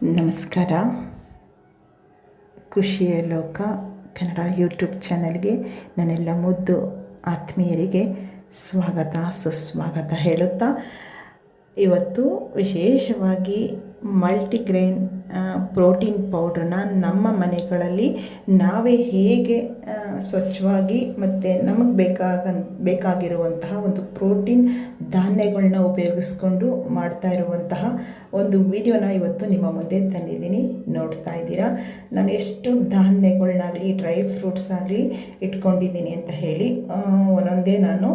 ನಮಸ್ಕಾರ. ಖುಷಿಯ ಲೋಕ ಕನ್ನಡ ಯೂಟ್ಯೂಬ್ ಚಾನಲ್ಗೆ ನನ್ನೆಲ್ಲ ಮುದ್ದು ಆತ್ಮೀಯರಿಗೆ ಸ್ವಾಗತ, ಸುಸ್ವಾಗತ ಹೇಳುತ್ತಾ, ಇವತ್ತು ವಿಶೇಷವಾಗಿ ಮಲ್ಟಿಗ್ರೇನ್ ಪ್ರೋಟೀನ್ ಪೌಡ್ರನ್ನ ನಮ್ಮ ಮನೆಗಳಲ್ಲಿ ನಾವೇ ಹೇಗೆ ಸ್ವಚ್ಛವಾಗಿ ಮತ್ತು ನಮಗೆ ಬೇಕಾಗ ಬೇಕಾಗಿರುವಂತಹ ಒಂದು ಪ್ರೋಟೀನ್ ಧಾನ್ಯಗಳನ್ನ ಉಪಯೋಗಿಸ್ಕೊಂಡು ಮಾಡ್ತಾ ಇರುವಂತಹ ಒಂದು ವಿಡಿಯೋನ ಇವತ್ತು ನಿಮ್ಮ ಮುಂದೆ ತಂದಿದ್ದೀನಿ. ನೋಡ್ತಾ ಇದ್ದೀರಾ? ನಾನು ಎಷ್ಟು ಧಾನ್ಯಗಳನ್ನಾಗಲಿ ಡ್ರೈ ಫ್ರೂಟ್ಸ್ ಆಗಲಿ ಇಟ್ಕೊಂಡಿದ್ದೀನಿ ಅಂತ ಹೇಳಿ ಒಂದೊಂದೇ ನಾನು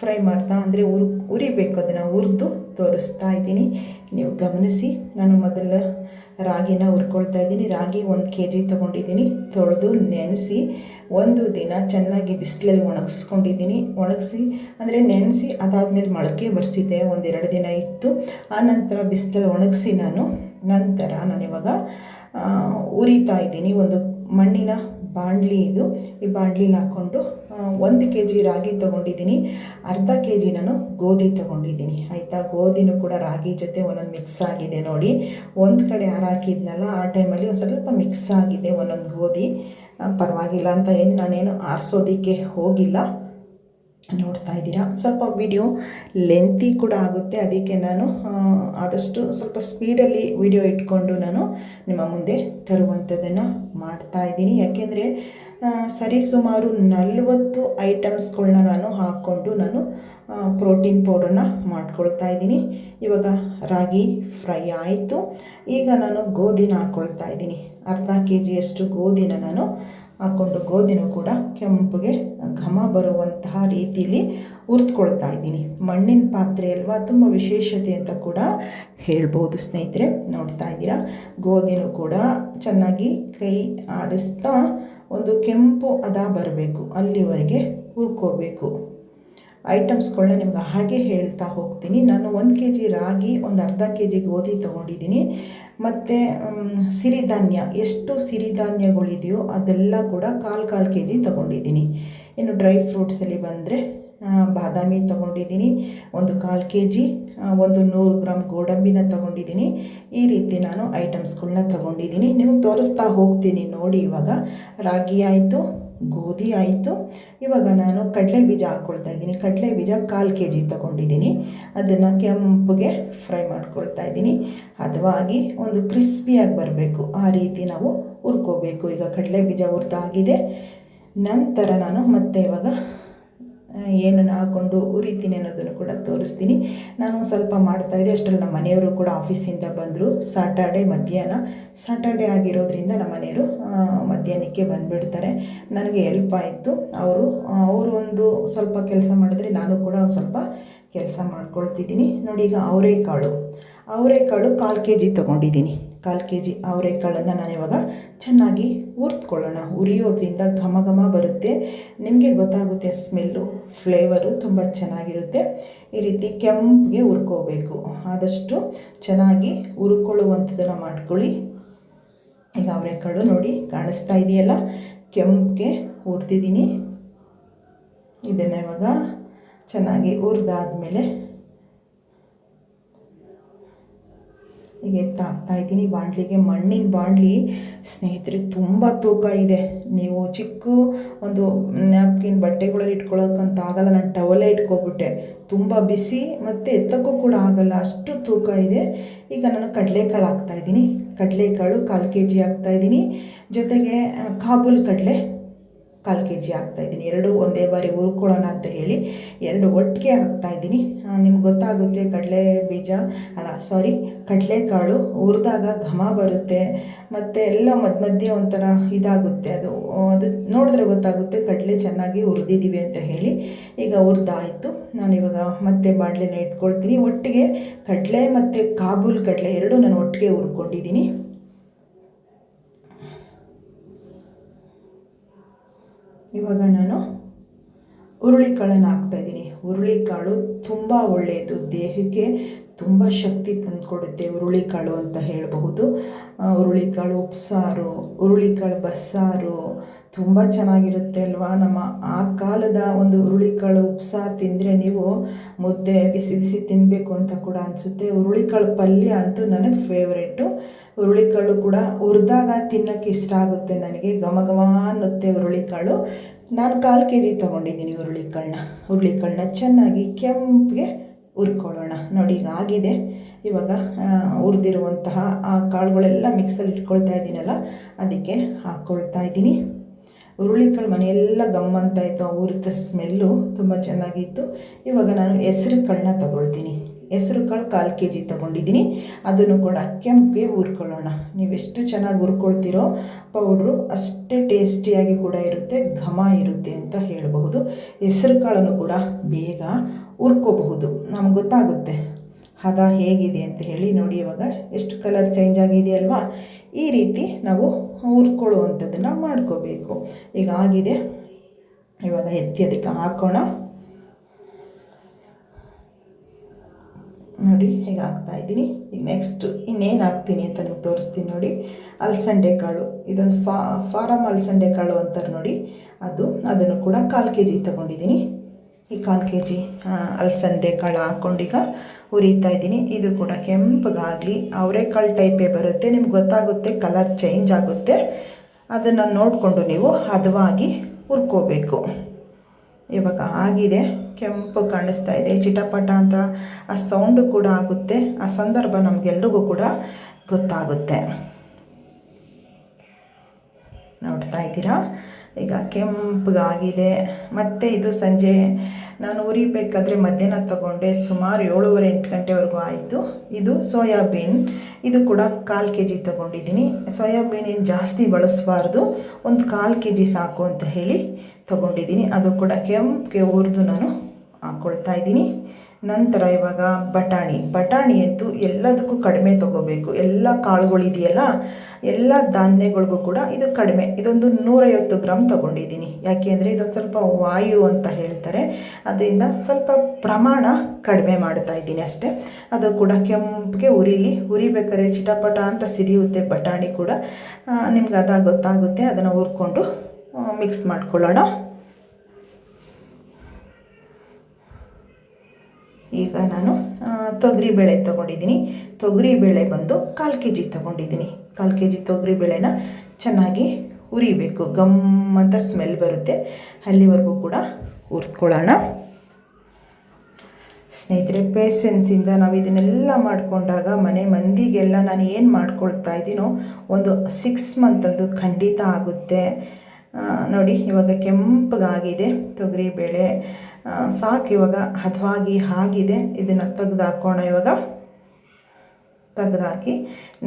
ಫ್ರೈ ಮಾಡ್ತಾ, ಅಂದರೆ ಉರ್, ಉರಿಬೇಕು, ಅದನ್ನು ಹುರಿದು ತೋರಿಸ್ತಾ ಇದ್ದೀನಿ. ನೀವು ಗಮನಿಸಿ, ನಾನು ಮೊದಲು ರಾಗಿನ ಹುರ್ಕೊಳ್ತಾ ಇದ್ದೀನಿ. ರಾಗಿ ಒಂದು ಕೆ ಜಿ ತೊಗೊಂಡಿದ್ದೀನಿ. ತೊಳೆದು ನೆನೆಸಿ ಒಂದು ದಿನ ಚೆನ್ನಾಗಿ ಬಿಸಿಲಲ್ಲಿ ಒಣಗಿಸ್ಕೊಂಡಿದ್ದೀನಿ. ಒಣಗಿಸಿ, ಅಂದರೆ ನೆನೆಸಿ ಅದಾದಮೇಲೆ ಮೊಳಕೆ ಬರೆಸಿದ್ದೆ. ಒಂದೆರಡು ದಿನ ಇತ್ತು. ಆ ನಂತರ ಬಿಸಿಲಲ್ಲಿ ಒಣಗಿಸಿ ನಾನು, ನಂತರ ನಾನಿವಾಗ ಇವಾಗ ಉರಿತಾ ಇದ್ದೀನಿ. ಒಂದು ಮಣ್ಣಿನ ಬಾಂಡ್ಲಿ ಇದು. ಈ ಬಾಣಲಿಲಿ ಹಾಕ್ಕೊಂಡು ಒಂದು ಕೆ ಜಿ ರಾಗಿ ತೊಗೊಂಡಿದ್ದೀನಿ, ಅರ್ಧ ಕೆ ಜಿ ನಾನು ಗೋಧಿ ತೊಗೊಂಡಿದ್ದೀನಿ. ಆಯಿತಾ? ಗೋಧಿನೂ ಕೂಡ ರಾಗಿ ಜೊತೆ ಒಂದೊಂದು ಮಿಕ್ಸ್ ಆಗಿದೆ ನೋಡಿ. ಒಂದು ಕಡೆ ಹಾರಾಕಿದ್ನಲ್ಲ ಆ ಟೈಮಲ್ಲಿ ಒಂದು ಸ್ವಲ್ಪ ಮಿಕ್ಸ್ ಆಗಿದೆ ಒಂದೊಂದು ಗೋಧಿ. ಪರವಾಗಿಲ್ಲ ಅಂತ ಏನು ನಾನೇನು ಆರಿಸೋದಕ್ಕೆ ಹೋಗಿಲ್ಲ. ನೋಡ್ತಾ ಇದ್ದೀರಾ? ಸ್ವಲ್ಪ ವಿಡಿಯೋ ಲೆಂತಿ ಕೂಡ ಆಗುತ್ತೆ. ಅದಕ್ಕೆ ನಾನು ಆದಷ್ಟು ಸ್ವಲ್ಪ ಸ್ಪೀಡಲ್ಲಿ ವಿಡಿಯೋ ಇಟ್ಕೊಂಡು ನಾನು ನಿಮ್ಮ ಮುಂದೆ ತರುವಂಥದ್ದನ್ನು ಮಾಡ್ತಾ ಇದ್ದೀನಿ. ಯಾಕೆಂದರೆ ಸರಿಸುಮಾರು ನಲವತ್ತು ಐಟಮ್ಸ್ಗಳನ್ನ ನಾನು ಹಾಕ್ಕೊಂಡು ನಾನು ಪ್ರೋಟೀನ್ ಪೌಡರ್ನ ಮಾಡ್ಕೊಳ್ತಾ ಇದ್ದೀನಿ. ಇವಾಗ ರಾಗಿ ಫ್ರೈ ಆಯಿತು. ಈಗ ನಾನು ಗೋಧಿನ ಹಾಕ್ಕೊಳ್ತಾ ಇದ್ದೀನಿ. ಅರ್ಧ ಕೆ ಜಿಯಷ್ಟು ಗೋಧಿನ ನಾನು ಹಾಕ್ಕೊಂಡು, ಗೋಧಿನೂ ಕೂಡ ಕೆಂಪಗೆ ಘಮ ಬರುವಂತಹ ರೀತಿಯಲ್ಲಿ ಹುರಿದ್ಕೊಳ್ತಾ ಇದ್ದೀನಿ. ಮಣ್ಣಿನ ಪಾತ್ರೆ ಅಲ್ವಾ, ತುಂಬ ವಿಶೇಷತೆ ಅಂತ ಕೂಡ ಹೇಳ್ಬೋದು ಸ್ನೇಹಿತರೆ, ನೋಡ್ತಾ ಇದ್ದೀರಾ? ಗೋಧಿನೂ ಕೂಡ ಚೆನ್ನಾಗಿ ಕೈ ಆಡಿಸ್ತಾ ಒಂದು ಕೆಂಪು ಅದ ಬರಬೇಕು, ಅಲ್ಲಿವರೆಗೆ ಹುರ್ಕೋಬೇಕು. ಐಟಮ್ಸ್ಗಳನ್ನ ನಿಮ್ಗೆ ಹಾಗೆ ಹೇಳ್ತಾ ಹೋಗ್ತೀನಿ. ನಾನು ಒಂದು ಕೆ ಜಿ ರಾಗಿ, ಒಂದು ಅರ್ಧ ಕೆ ಜಿ ಗೋಧಿ ತೊಗೊಂಡಿದ್ದೀನಿ. ಮತ್ತು ಸಿರಿಧಾನ್ಯ, ಎಷ್ಟು ಸಿರಿಧಾನ್ಯಗಳಿದೆಯೋ ಅದೆಲ್ಲ ಕೂಡ ಕಾಲು ಕಾಲು ಕೆ ಜಿ ತೊಗೊಂಡಿದ್ದೀನಿ. ಇನ್ನು ಡ್ರೈ ಫ್ರೂಟ್ಸಲ್ಲಿ ಬಂದರೆ ಬಾದಾಮಿ ತೊಗೊಂಡಿದ್ದೀನಿ, ಒಂದು ಕಾಲು ಕೆ ಜಿ ಒಂದು ನೂರು ಗ್ರಾಮ್ ಗೋಡಂಬಿನ ತಗೊಂಡಿದ್ದೀನಿ. ಈ ರೀತಿ ನಾನು ಐಟಮ್ಸ್ಗಳನ್ನ ತಗೊಂಡಿದ್ದೀನಿ. ನಿಮಗೆ ತೋರಿಸ್ತಾ ಹೋಗ್ತೀನಿ ನೋಡಿ ಇವಾಗ. ರಾಗಿ ಆಯಿತು, ಗೋಧಿ ಆಯಿತು. ಇವಾಗ ನಾನು ಕಡಲೆ ಬೀಜ ಹಾಕ್ಕೊಳ್ತಾ ಇದ್ದೀನಿ. ಕಡಲೆ ಬೀಜ ಕಾಲು ಕೆ ಜಿ ತಗೊಂಡಿದ್ದೀನಿ. ಅದನ್ನು ಕೆಂಪಗೆ ಫ್ರೈ ಮಾಡ್ಕೊಳ್ತಾ ಇದ್ದೀನಿ. ಹದವಾಗಿ ಒಂದು ಕ್ರಿಸ್ಪಿಯಾಗಿ ಬರಬೇಕು. ಆ ರೀತಿ ನಾವು ಹುರ್ಕೋಬೇಕು. ಈಗ ಕಡಲೆ ಬೀಜ ಹುರಿದಾಗಿದೆ. ನಂತರ ನಾನು ಮತ್ತೆ ಇವಾಗ ಏನನ್ನು ಹಾಕ್ಕೊಂಡು ಉರಿತೀನಿ ಅನ್ನೋದನ್ನು ಕೂಡ ತೋರಿಸ್ತೀನಿ. ನಾನು ಸ್ವಲ್ಪ ಮಾಡ್ತಾಯಿದ್ದೆ ಅಷ್ಟರಲ್ಲಿ ನಮ್ಮ ಮನೆಯವರು ಕೂಡ ಆಫೀಸಿಂದ ಬಂದರು. ಸಾಟರ್ಡೆ ಮಧ್ಯಾಹ್ನ. ಸಾಟರ್ಡೆ ಆಗಿರೋದ್ರಿಂದ ನಮ್ಮ ಮನೆಯವರು ಮಧ್ಯಾಹ್ನಕ್ಕೆ ಬಂದುಬಿಡ್ತಾರೆ. ನನಗೆ ಹೆಲ್ಪ್ ಆಯಿತು. ಅವರು ಅವರು ಒಂದು ಸ್ವಲ್ಪ ಕೆಲಸ ಮಾಡಿದ್ರೆ ನಾನು ಕೂಡ ಒಂದು ಸ್ವಲ್ಪ ಕೆಲಸ ಮಾಡ್ಕೊಳ್ತಿದ್ದೀನಿ. ನೋಡಿ ಈಗ ಅವರೆಕಾಳು ಅವರೆಕಾಳು ಕಾಲು ಕೆ ಜಿ ತೊಗೊಂಡಿದ್ದೀನಿ. ಕಾಲು ಕೆ ಜಿ ಅವರೆಕಾಳನ್ನು ನಾನಿವಾಗ ಚೆನ್ನಾಗಿ ಹುರ್ತ್ಕೊಳ್ಳೋಣ ಹುರಿಯೋದ್ರಿಂದ ಘಮ ಘಮ ಬರುತ್ತೆ. ನಿಮಗೆ ಗೊತ್ತಾಗುತ್ತೆ ಸ್ಮೆಲ್ಲು, ಫ್ಲೇವರು ತುಂಬ ಚೆನ್ನಾಗಿರುತ್ತೆ. ಈ ರೀತಿ ಕೆಂಪಿಗೆ ಹುರ್ಕೋಬೇಕು. ಆದಷ್ಟು ಚೆನ್ನಾಗಿ ಹುರ್ಕೊಳ್ಳುವಂಥದ್ದನ್ನು ಮಾಡ್ಕೊಳ್ಳಿ. ಈಗ ಅವರೆಕಾಳು ನೋಡಿ ಕಾಣಿಸ್ತಾ ಇದೆಯಲ್ಲ? ಕೆಂಪಿಗೆ ಹುರ್ತಿದ್ದೀನಿ ಇದನ್ನು ಇವಾಗ ಚೆನ್ನಾಗಿ ಹುರಿದಾದ್ಮೇಲೆ ಈಗ ಎತ್ತಾಕ್ತಾ ಇದ್ದೀನಿ. ಬಾಂಡ್ಲಿಗೆ ಮಣ್ಣಿನ ಬಾಂಡ್ಲಿ ಸ್ನೇಹಿತರೆ, ತುಂಬ ತೂಕ ಇದೆ. ನೀವು ಚಿಕ್ಕ ಒಂದು ನ್ಯಾಪ್ಕಿನ್ ಬಟ್ಟೆಗಳಲ್ಲಿ ಇಟ್ಕೊಳ್ಳೋಕ್ಕಂತ ಆಗಲ್ಲ. ನಾನು ಟವಲೇ ಇಟ್ಕೊಬಿಟ್ಟೆ. ತುಂಬ ಬಿಸಿ ಮತ್ತು ಎತ್ತಕ್ಕೂ ಕೂಡ ಆಗಲ್ಲ. ಅಷ್ಟು ತೂಕ ಇದೆ. ಈಗ ನಾನು ಕಡಲೆಕಾಳು ಹಾಕ್ತಾಯಿದ್ದೀನಿ ಕಡಲೆಕಾಳು ಕಾಲು ಕೆ ಜಿ ಹಾಕ್ತಾಯಿದ್ದೀನಿ ಜೊತೆಗೆ ಕಾಬೂಲ್ ಕಡಲೆ. ಕಾಲು ಕೆ ಜಿ ಹಾಕ್ತಾಯಿದ್ದೀನಿ ಎರಡು ಒಂದೇ ಬಾರಿ ಹುರ್ಕೊಳ್ಳೋಣ ಅಂತ ಹೇಳಿ ಎರಡು ಒಟ್ಟಿಗೆ ಹಾಕ್ತಾಯಿದ್ದೀನಿ ನಿಮ್ಗೆ ಗೊತ್ತಾಗುತ್ತೆ ಕಡಲೆ ಬೀಜ, ಅಲ್ಲ ಸಾರಿ ಕಡಲೆಕಾಳು ಹುರಿದಾಗ ಘಮ ಬರುತ್ತೆ ಮತ್ತು ಎಲ್ಲ ಮಧ್ಯ ಮಧ್ಯೆ ಒಂಥರ ಇದಾಗುತ್ತೆ. ಅದು ಅದು ನೋಡಿದ್ರೆ ಗೊತ್ತಾಗುತ್ತೆ ಕಡಲೆ ಚೆನ್ನಾಗಿ ಹುರಿದಿದ್ದೀವಿ ಅಂತ ಹೇಳಿ. ಈಗ ಹುರಿದಾಯಿತು. ನಾನು ಇವಾಗ ಮತ್ತೆ ಬಾಣಲೆನ ಇಟ್ಕೊಳ್ತೀನಿ. ಒಟ್ಟಿಗೆ ಕಡಲೆ ಮತ್ತು ಕಾಬೂಲ್ ಕಡಲೆ ಎರಡು ನಾನು ಒಟ್ಟಿಗೆ ಹುರ್ಕೊಂಡಿದ್ದೀನಿ. ಇವಾಗ ನಾನು ಹುರುಳಿಕಾಳನ್ನು ಹಾಕ್ತಾಯಿದ್ದೀನಿ ಹುರುಳಿಕಾಳು ತುಂಬ ಒಳ್ಳೆಯದು. ದೇಹಕ್ಕೆ ತುಂಬ ಶಕ್ತಿ ತಂದುಕೊಡುತ್ತೆ ಹುರುಳಿಕಾಳು ಅಂತ ಹೇಳಬಹುದು. ಹುರುಳಿಕಾಳು ಉಪ್ಸಾರು, ಹುರುಳಿಕಾಳು ಬಸ್ಸಾರು ತುಂಬ ಚೆನ್ನಾಗಿರುತ್ತೆ ಅಲ್ವಾ? ನಮ್ಮ ಆ ಕಾಲದ ಒಂದು ಹುರುಳಿಕಾಳು ಉಪ್ಸಾರು ತಿಂದರೆ ನೀವು ಮುದ್ದೆ ಬಿಸಿ ಬಿಸಿ ತಿನ್ನಬೇಕು ಅಂತ ಕೂಡ ಅನಿಸುತ್ತೆ. ಹುರುಳಿಕಾಳು ಪಲ್ಯ ಅಂತೂ ನನಗೆ ಫೇವ್ರೇಟು ಹುರುಳಿಕಾಳು ಕೂಡ ಹುರಿದಾಗ ತಿನ್ನೋಕ್ಕೆ ಇಷ್ಟ ಆಗುತ್ತೆ ನನಗೆ. ಘಮ ಘಮ ಅನ್ನುತ್ತೆ ಹುರುಳಿಕಾಳು. ನಾನು ಕಾಲು ಕೆ ಜಿ ತೊಗೊಂಡಿದ್ದೀನಿ ಹುರುಳಿಕಾಳನ್ನ. ಹುರುಳಿಕಾಳನ್ನ ಚೆನ್ನಾಗಿ ಕೆಂಪಿಗೆ ಹುರ್ಕೊಳ್ಳೋಣ. ನೋಡಿ, ಈಗ ಆಗಿದೆ. ಇವಾಗ ಹುರಿದಿರುವಂತಹ ಆ ಕಾಳುಗಳೆಲ್ಲ ಮಿಕ್ಸಲ್ಲಿ ಇಟ್ಕೊಳ್ತಾ ಇದ್ದೀನಲ್ಲ, ಅದಕ್ಕೆ ಹಾಕ್ಕೊಳ್ತಾ ಇದ್ದೀನಿ. ಹುರುಳಿಕಾಳು ಮನೆಯೆಲ್ಲ ಗಮ್ ಅಂತ ಇತ್ತು ಆ ಹುರಿದ ಸ್ಮೆಲ್ಲು ತುಂಬ ಚೆನ್ನಾಗಿತ್ತು. ಇವಾಗ ನಾನು ಹೆಸ್ರು ಕಾಳನ್ನ ತಗೊಳ್ತೀನಿ. ಹೆಸ್ರು ಕಾಳು ಕಾಲು ಕೆ ಜಿ ತೊಗೊಂಡಿದ್ದೀನಿ. ಅದನ್ನು ಕೂಡ ಕೆಂಪಿಗೆ ಹುರ್ಕೊಳ್ಳೋಣ. ನೀವೆಷ್ಟು ಚೆನ್ನಾಗಿ ಹುರ್ಕೊಳ್ತೀರೋ ಪೌಡ್ರು ಅಷ್ಟೇ ಟೇಸ್ಟಿಯಾಗಿ ಕೂಡ ಇರುತ್ತೆ, ಘಮ ಇರುತ್ತೆ ಅಂತ ಹೇಳಬಹುದು. ಹೆಸರು ಕಾಳನ್ನು ಕೂಡ ಬೇಗ ಹುರ್ಕೋಬಹುದು. ನಮ್ಗೆ ಗೊತ್ತಾಗುತ್ತೆ ಹದ ಹೇಗಿದೆ ಅಂತ ಹೇಳಿ ನೋಡಿ ಇವಾಗ ಎಷ್ಟು ಕಲರ್ ಚೇಂಜ್ ಆಗಿದೆಯಲ್ವಾ ಈ ರೀತಿ ನಾವು ಹುರ್ಕೊಳ್ಳುವಂಥದ್ದನ್ನು ಮಾಡ್ಕೋಬೇಕು. ಈಗ ಆಗಿದೆ. ಇವಾಗ ಎತ್ತಿ ಅದಕ್ಕೆ ಹಾಕೋಣ. ನೋಡಿ ಹೇಗೆ ಹಾಕ್ತಾ ಇದ್ದೀನಿ. ಈಗ ನೆಕ್ಸ್ಟ್ ಇನ್ನೇನು ಹಾಕ್ತೀನಿ ಅಂತ ನಿಮ್ಗೆ ತೋರಿಸ್ತೀನಿ ನೋಡಿ. ಅಲಸಂಡೆ ಕಾಳು, ಇದೊಂದು ಫಾ ಫಾರಮ್ ಅಲಸಂಡೆ ಕಾಳು ಅಂತಾರೆ ನೋಡಿ. ಅದು, ಅದನ್ನು ಕೂಡ ಕಾಲು ಕೆ ಜಿ ತಗೊಂಡಿದ್ದೀನಿ. ಈ ಕಾಲು ಕೆ ಜಿ ಅಲಸಂದೆ ಕಾಳು ಹಾಕ್ಕೊಂಡೀಗ ಹುರಿತಾ ಇದ್ದೀನಿ. ಇದು ಕೂಡ ಕೆಂಪಗಾಗಲಿ, ಅವರೆಕಾಳು ಟೈಪೇ ಬರುತ್ತೆ. ನಿಮ್ಗೆ ಗೊತ್ತಾಗುತ್ತೆ ಕಲರ್ ಚೇಂಜ್ ಆಗುತ್ತೆ. ಅದನ್ನು ನೋಡಿಕೊಂಡು ನೀವು ಹದವಾಗಿ ಹುರ್ಕೋಬೇಕು. ಇವಾಗ ಆಗಿದೆ, ಕೆಂಪು ಕಾಣಿಸ್ತಾ ಇದೆ, ಚಿಟಪಟ ಅಂತ ಆ ಸೌಂಡು ಕೂಡ ಆಗುತ್ತೆ, ಆ ಸಂದರ್ಭ ನಮಗೆಲ್ರಿಗೂ ಕೂಡ ಗೊತ್ತಾಗುತ್ತೆ. ನೋಡ್ತಾ ಇದ್ದೀರಾ? ಈಗ ಕೆಂಪಗಾಗಿದೆ, ಮತ್ತು ಇದು ಸಂಜೆ, ನಾನು ಉರಿಬೇಕಾದ್ರೆ ಮಧ್ಯಾಹ್ನ ತಗೊಂಡೆ, ಸುಮಾರು ಏಳುವರೆ ಎಂಟು ಗಂಟೆವರೆಗೂ ಆಯಿತು. ಇದು ಸೋಯಾಬೀನ್, ಇದು ಕೂಡ ಕಾಲು ಕೆ ಜಿ ತೊಗೊಂಡಿದ್ದೀನಿ. ಸೋಯಾಬೀನ್ ಏನು ಜಾಸ್ತಿ ಬಳಸಬಾರ್ದು, ಒಂದು ಕಾಲು ಕೆ ಜಿ ಸಾಕು ಅಂತ ಹೇಳಿ ತೊಗೊಂಡಿದ್ದೀನಿ. ಅದು ಕೂಡ ಕೆಂಪಿಗೆ ಹುರಿದು ನಾನು ಹಾಕ್ಕೊಳ್ತಾ ಇದ್ದೀನಿ. ನಂತರ ಇವಾಗ ಬಟಾಣಿ. ಬಟಾಣಿ ಅಂತೂ ಎಲ್ಲದಕ್ಕೂ ಕಡಿಮೆ ತೊಗೋಬೇಕು. ಎಲ್ಲ ಕಾಳುಗಳಿದೆಯಲ್ಲ ಎಲ್ಲ ಧಾನ್ಯಗಳಿಗೂ ಕೂಡ ಇದು ಕಡಿಮೆ. ಇದೊಂದು ನೂರೈವತ್ತು ಗ್ರಾಮ್ ತೊಗೊಂಡಿದ್ದೀನಿ. ಯಾಕೆ ಅಂದರೆ ಇದೊಂದು ಸ್ವಲ್ಪ ವಾಯು ಅಂತ ಹೇಳ್ತಾರೆ. ಅದರಿಂದ ಸ್ವಲ್ಪ ಪ್ರಮಾಣ ಕಡಿಮೆ ಮಾಡ್ತಾ ಇದ್ದೀನಿ ಅಷ್ಟೇ. ಅದು ಕೂಡ ಕೆಂಪಿಗೆ ಉರಿಲಿ ಉರಿಬೇಕಾದ್ರೆ ಚಿಟಪಟ ಅಂತ ಸಿಡಿಯುತ್ತೆ ಬಟಾಣಿ ಕೂಡ. ನಿಮ್ಗೆ ಅದಾಗ ಗೊತ್ತಾಗುತ್ತೆ. ಅದನ್ನು ಹುರ್ಕೊಂಡು ಮಿಕ್ಸ್ ಮಾಡ್ಕೊಳ್ಳೋಣ. ಈಗ ನಾನು ತೊಗರಿ ಬೇಳೆ ತೊಗೊಂಡಿದ್ದೀನಿ. ತೊಗರಿ ಬೇಳೆ ಬಂದು ಕಾಲು ಕೆ ಜಿ ತೊಗೊಂಡಿದ್ದೀನಿ. ಕಾಲು ಕೆ ಜಿ ತೊಗರಿ ಬೇಳೆನ ಚೆನ್ನಾಗಿ ಹುರಿಬೇಕು. ಗಮ್ ಅಂತ ಸ್ಮೆಲ್ ಬರುತ್ತೆ. ಅಲ್ಲಿವರೆಗೂ ಕೂಡ ಹುರ್ದ್ಕೊಳ್ಳೋಣ. ಸ್ನೇಹಿತರೆ ಪೇಸೆನ್ಸಿಂದ ನಾವು ಇದನ್ನೆಲ್ಲ ಮಾಡಿಕೊಂಡಾಗ ಮನೆ ಮಂದಿಗೆಲ್ಲ ನಾನು ಏನು ಮಾಡ್ಕೊಳ್ತಾ ಇದ್ದೀನೋ ಒಂದು ಸಿಕ್ಸ್ ಮಂತ್ ಅಂದು ಖಂಡಿತ ಆಗುತ್ತೆ. ನೋಡಿ, ಇವಾಗ ಕೆಂಪಗಾಗಿದೆ ತೊಗರಿಬೇಳೆ ಸಾಕು ಇವಾಗ ಹದವಾಗಿ ಆಗಿದೆ. ಇದನ್ನು ತೆಗ್ದು ಹಾಕೋಣ ಇವಾಗ. ತೆಗೆದಾಕಿ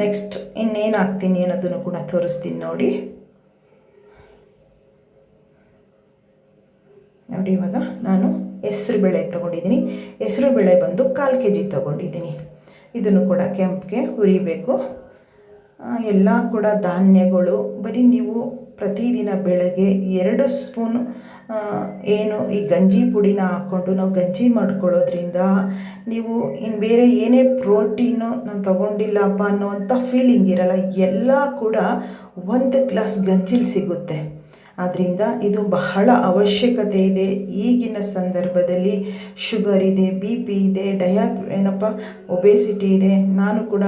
ನೆಕ್ಸ್ಟ್ ಇನ್ನೇನು ಹಾಕ್ತೀನಿ ಅನ್ನೋದನ್ನು ಕೂಡ ತೋರಿಸ್ತೀನಿ ನೋಡಿ. ನೋಡಿ ಇವಾಗ ನಾನು ಹೆಸ್ರು ಬೇಳೆ ತೊಗೊಂಡಿದ್ದೀನಿ. ಹೆಸ್ರು ಬೇಳೆ ಬಂದು ಕಾಲು ಕೆ ಜಿ ತೊಗೊಂಡಿದ್ದೀನಿ. ಇದನ್ನು ಕೂಡ ಕೆಂಪಿಗೆ ಹುರಿಬೇಕು. ಎಲ್ಲ ಕೂಡ ಧಾನ್ಯಗಳು, ಬರೀ ನೀವು ಪ್ರತಿದಿನ ಬೆಳಗ್ಗೆ ಎರಡು ಸ್ಪೂನ್ ಏನು ಈ ಗಂಜಿ ಪುಡಿನ ಹಾಕ್ಕೊಂಡು ನಾವು ಗಂಜಿ ಮಾಡ್ಕೊಳ್ಳೋದ್ರಿಂದ ನೀವು ಇನ್ನು ಬೇರೆ ಏನೇ ಪ್ರೋಟೀನು ನಾನು ತೊಗೊಂಡಿಲ್ಲಪ್ಪ ಅನ್ನೋವಂಥ ಫೀಲಿಂಗ್ ಇರಲ್ಲ. ಎಲ್ಲ ಕೂಡ ಒಂದು ಗ್ಲಾಸ್ ಗಂಜಿಲಿ ಸಿಗುತ್ತೆ. ಆದ್ದರಿಂದ ಇದು ಬಹಳ ಅವಶ್ಯಕತೆ ಇದೆ. ಈಗಿನ ಸಂದರ್ಭದಲ್ಲಿ ಶುಗರ್ ಇದೆ ಬಿ ಪಿ ಇದೆ ಡಯಾ ಏನಪ್ಪ ಒಬೇಸಿಟಿ ಇದೆ. ನಾನು ಕೂಡ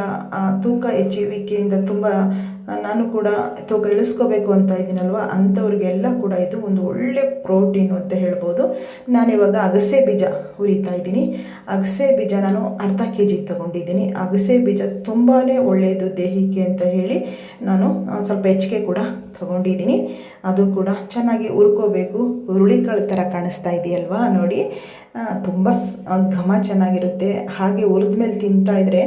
ತೂಕ ಹೆಚ್ಚುವಿಕೆಯಿಂದ ತುಂಬ ನಾನು ಕೂಡ ತೂಕ ಇಳಿಸ್ಕೋಬೇಕು ಅಂತ ಇದ್ದೀನಲ್ವ? ಅಂಥವ್ರಿಗೆಲ್ಲ ಕೂಡ ಇದು ಒಂದು ಒಳ್ಳೆ ಪ್ರೋಟೀನು ಅಂತ ಹೇಳ್ಬೋದು. ನಾನಿವಾಗ ಅಗಸೆ ಬೀಜ ಹುರಿತಾ ಇದ್ದೀನಿ. ಅಗಸೆ ಬೀಜ ನಾನು ಅರ್ಧ ಕೆ ಜಿ ತೊಗೊಂಡಿದ್ದೀನಿ. ಅಗಸೆ ಬೀಜ ತುಂಬಾ ಒಳ್ಳೆಯದು ದೇಹಕ್ಕೆ ಅಂತ ಹೇಳಿ ನಾನು ಸ್ವಲ್ಪ ಹೆಚ್ಚಿಗೆ ಕೂಡ ತೊಗೊಂಡಿದ್ದೀನಿ. ಅದು ಕೂಡ ಚೆನ್ನಾಗಿ ಹುರ್ಕೋಬೇಕು. ಹುರುಳಿಕಾಳು ಥರ ಕಾಣಿಸ್ತಾ ಇದೆಯಲ್ವಾ ನೋಡಿ. ತುಂಬ ಘಮ ಚೆನ್ನಾಗಿರುತ್ತೆ. ಹಾಗೆ ಹುರಿದ್ಮೇಲೆ ತಿಂತಾ ಇದ್ದರೆ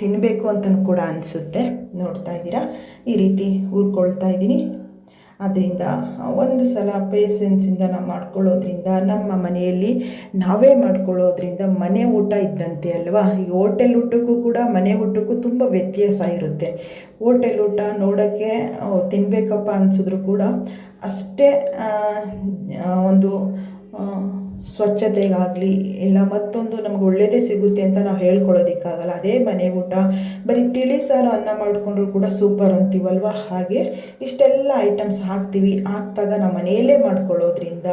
ತಿನ್ನಬೇಕು ಅಂತಲೂ ಕೂಡ ಅನಿಸುತ್ತೆ. ನೋಡ್ತಾ ಇದ್ದೀರಾ? ಈ ರೀತಿ ಹುರ್ಕೊಳ್ತಾ ಇದ್ದೀನಿ. ಅದರಿಂದ ಒಂದು ಸಲ ಪೇಸೆನ್ಸಿಂದ ನಾವು ಮಾಡ್ಕೊಳ್ಳೋದ್ರಿಂದ ನಮ್ಮ ಮನೆಯಲ್ಲಿ ನಾವೇ ಮಾಡ್ಕೊಳ್ಳೋದ್ರಿಂದ ಮನೆ ಊಟ ಇದ್ದಂತೆ ಅಲ್ವಾ? ಈ ಹೋಟೆಲ್ ಊಟಕ್ಕೂ ಕೂಡ ಮನೆ ಊಟಕ್ಕೂ ತುಂಬ ವ್ಯತ್ಯಾಸ ಇರುತ್ತೆ. ಹೋಟೆಲ್ ಊಟ ನೋಡೋಕ್ಕೆ ತಿನ್ನಬೇಕಪ್ಪ ಅನಿಸಿದ್ರು ಕೂಡ ಅಷ್ಟೇ ಒಂದು ಸ್ವಚ್ಛತೆಗಾಗಲಿ ಇಲ್ಲ ಮತ್ತೊಂದು ನಮ್ಗೆ ಒಳ್ಳೆಯದೇ ಸಿಗುತ್ತೆ ಅಂತ ನಾವು ಹೇಳ್ಕೊಳ್ಳೋದಕ್ಕಾಗಲ್ಲ. ಅದೇ ಮನೆ ಊಟ, ಬರೀ ತಿಳಿ ಸಾರು ಅನ್ನ ಮಾಡಿಕೊಂಡ್ರು ಕೂಡ ಸೂಪರ್ ಅಂತೀವಲ್ವ? ಹಾಗೆ ಇಷ್ಟೆಲ್ಲ ಐಟಮ್ಸ್ ಹಾಕ್ತೀವಿ. ಹಾಕ್ದಾಗ ನಮ್ಮ ಮನೆಯಲ್ಲೇ ಮಾಡ್ಕೊಳ್ಳೋದ್ರಿಂದ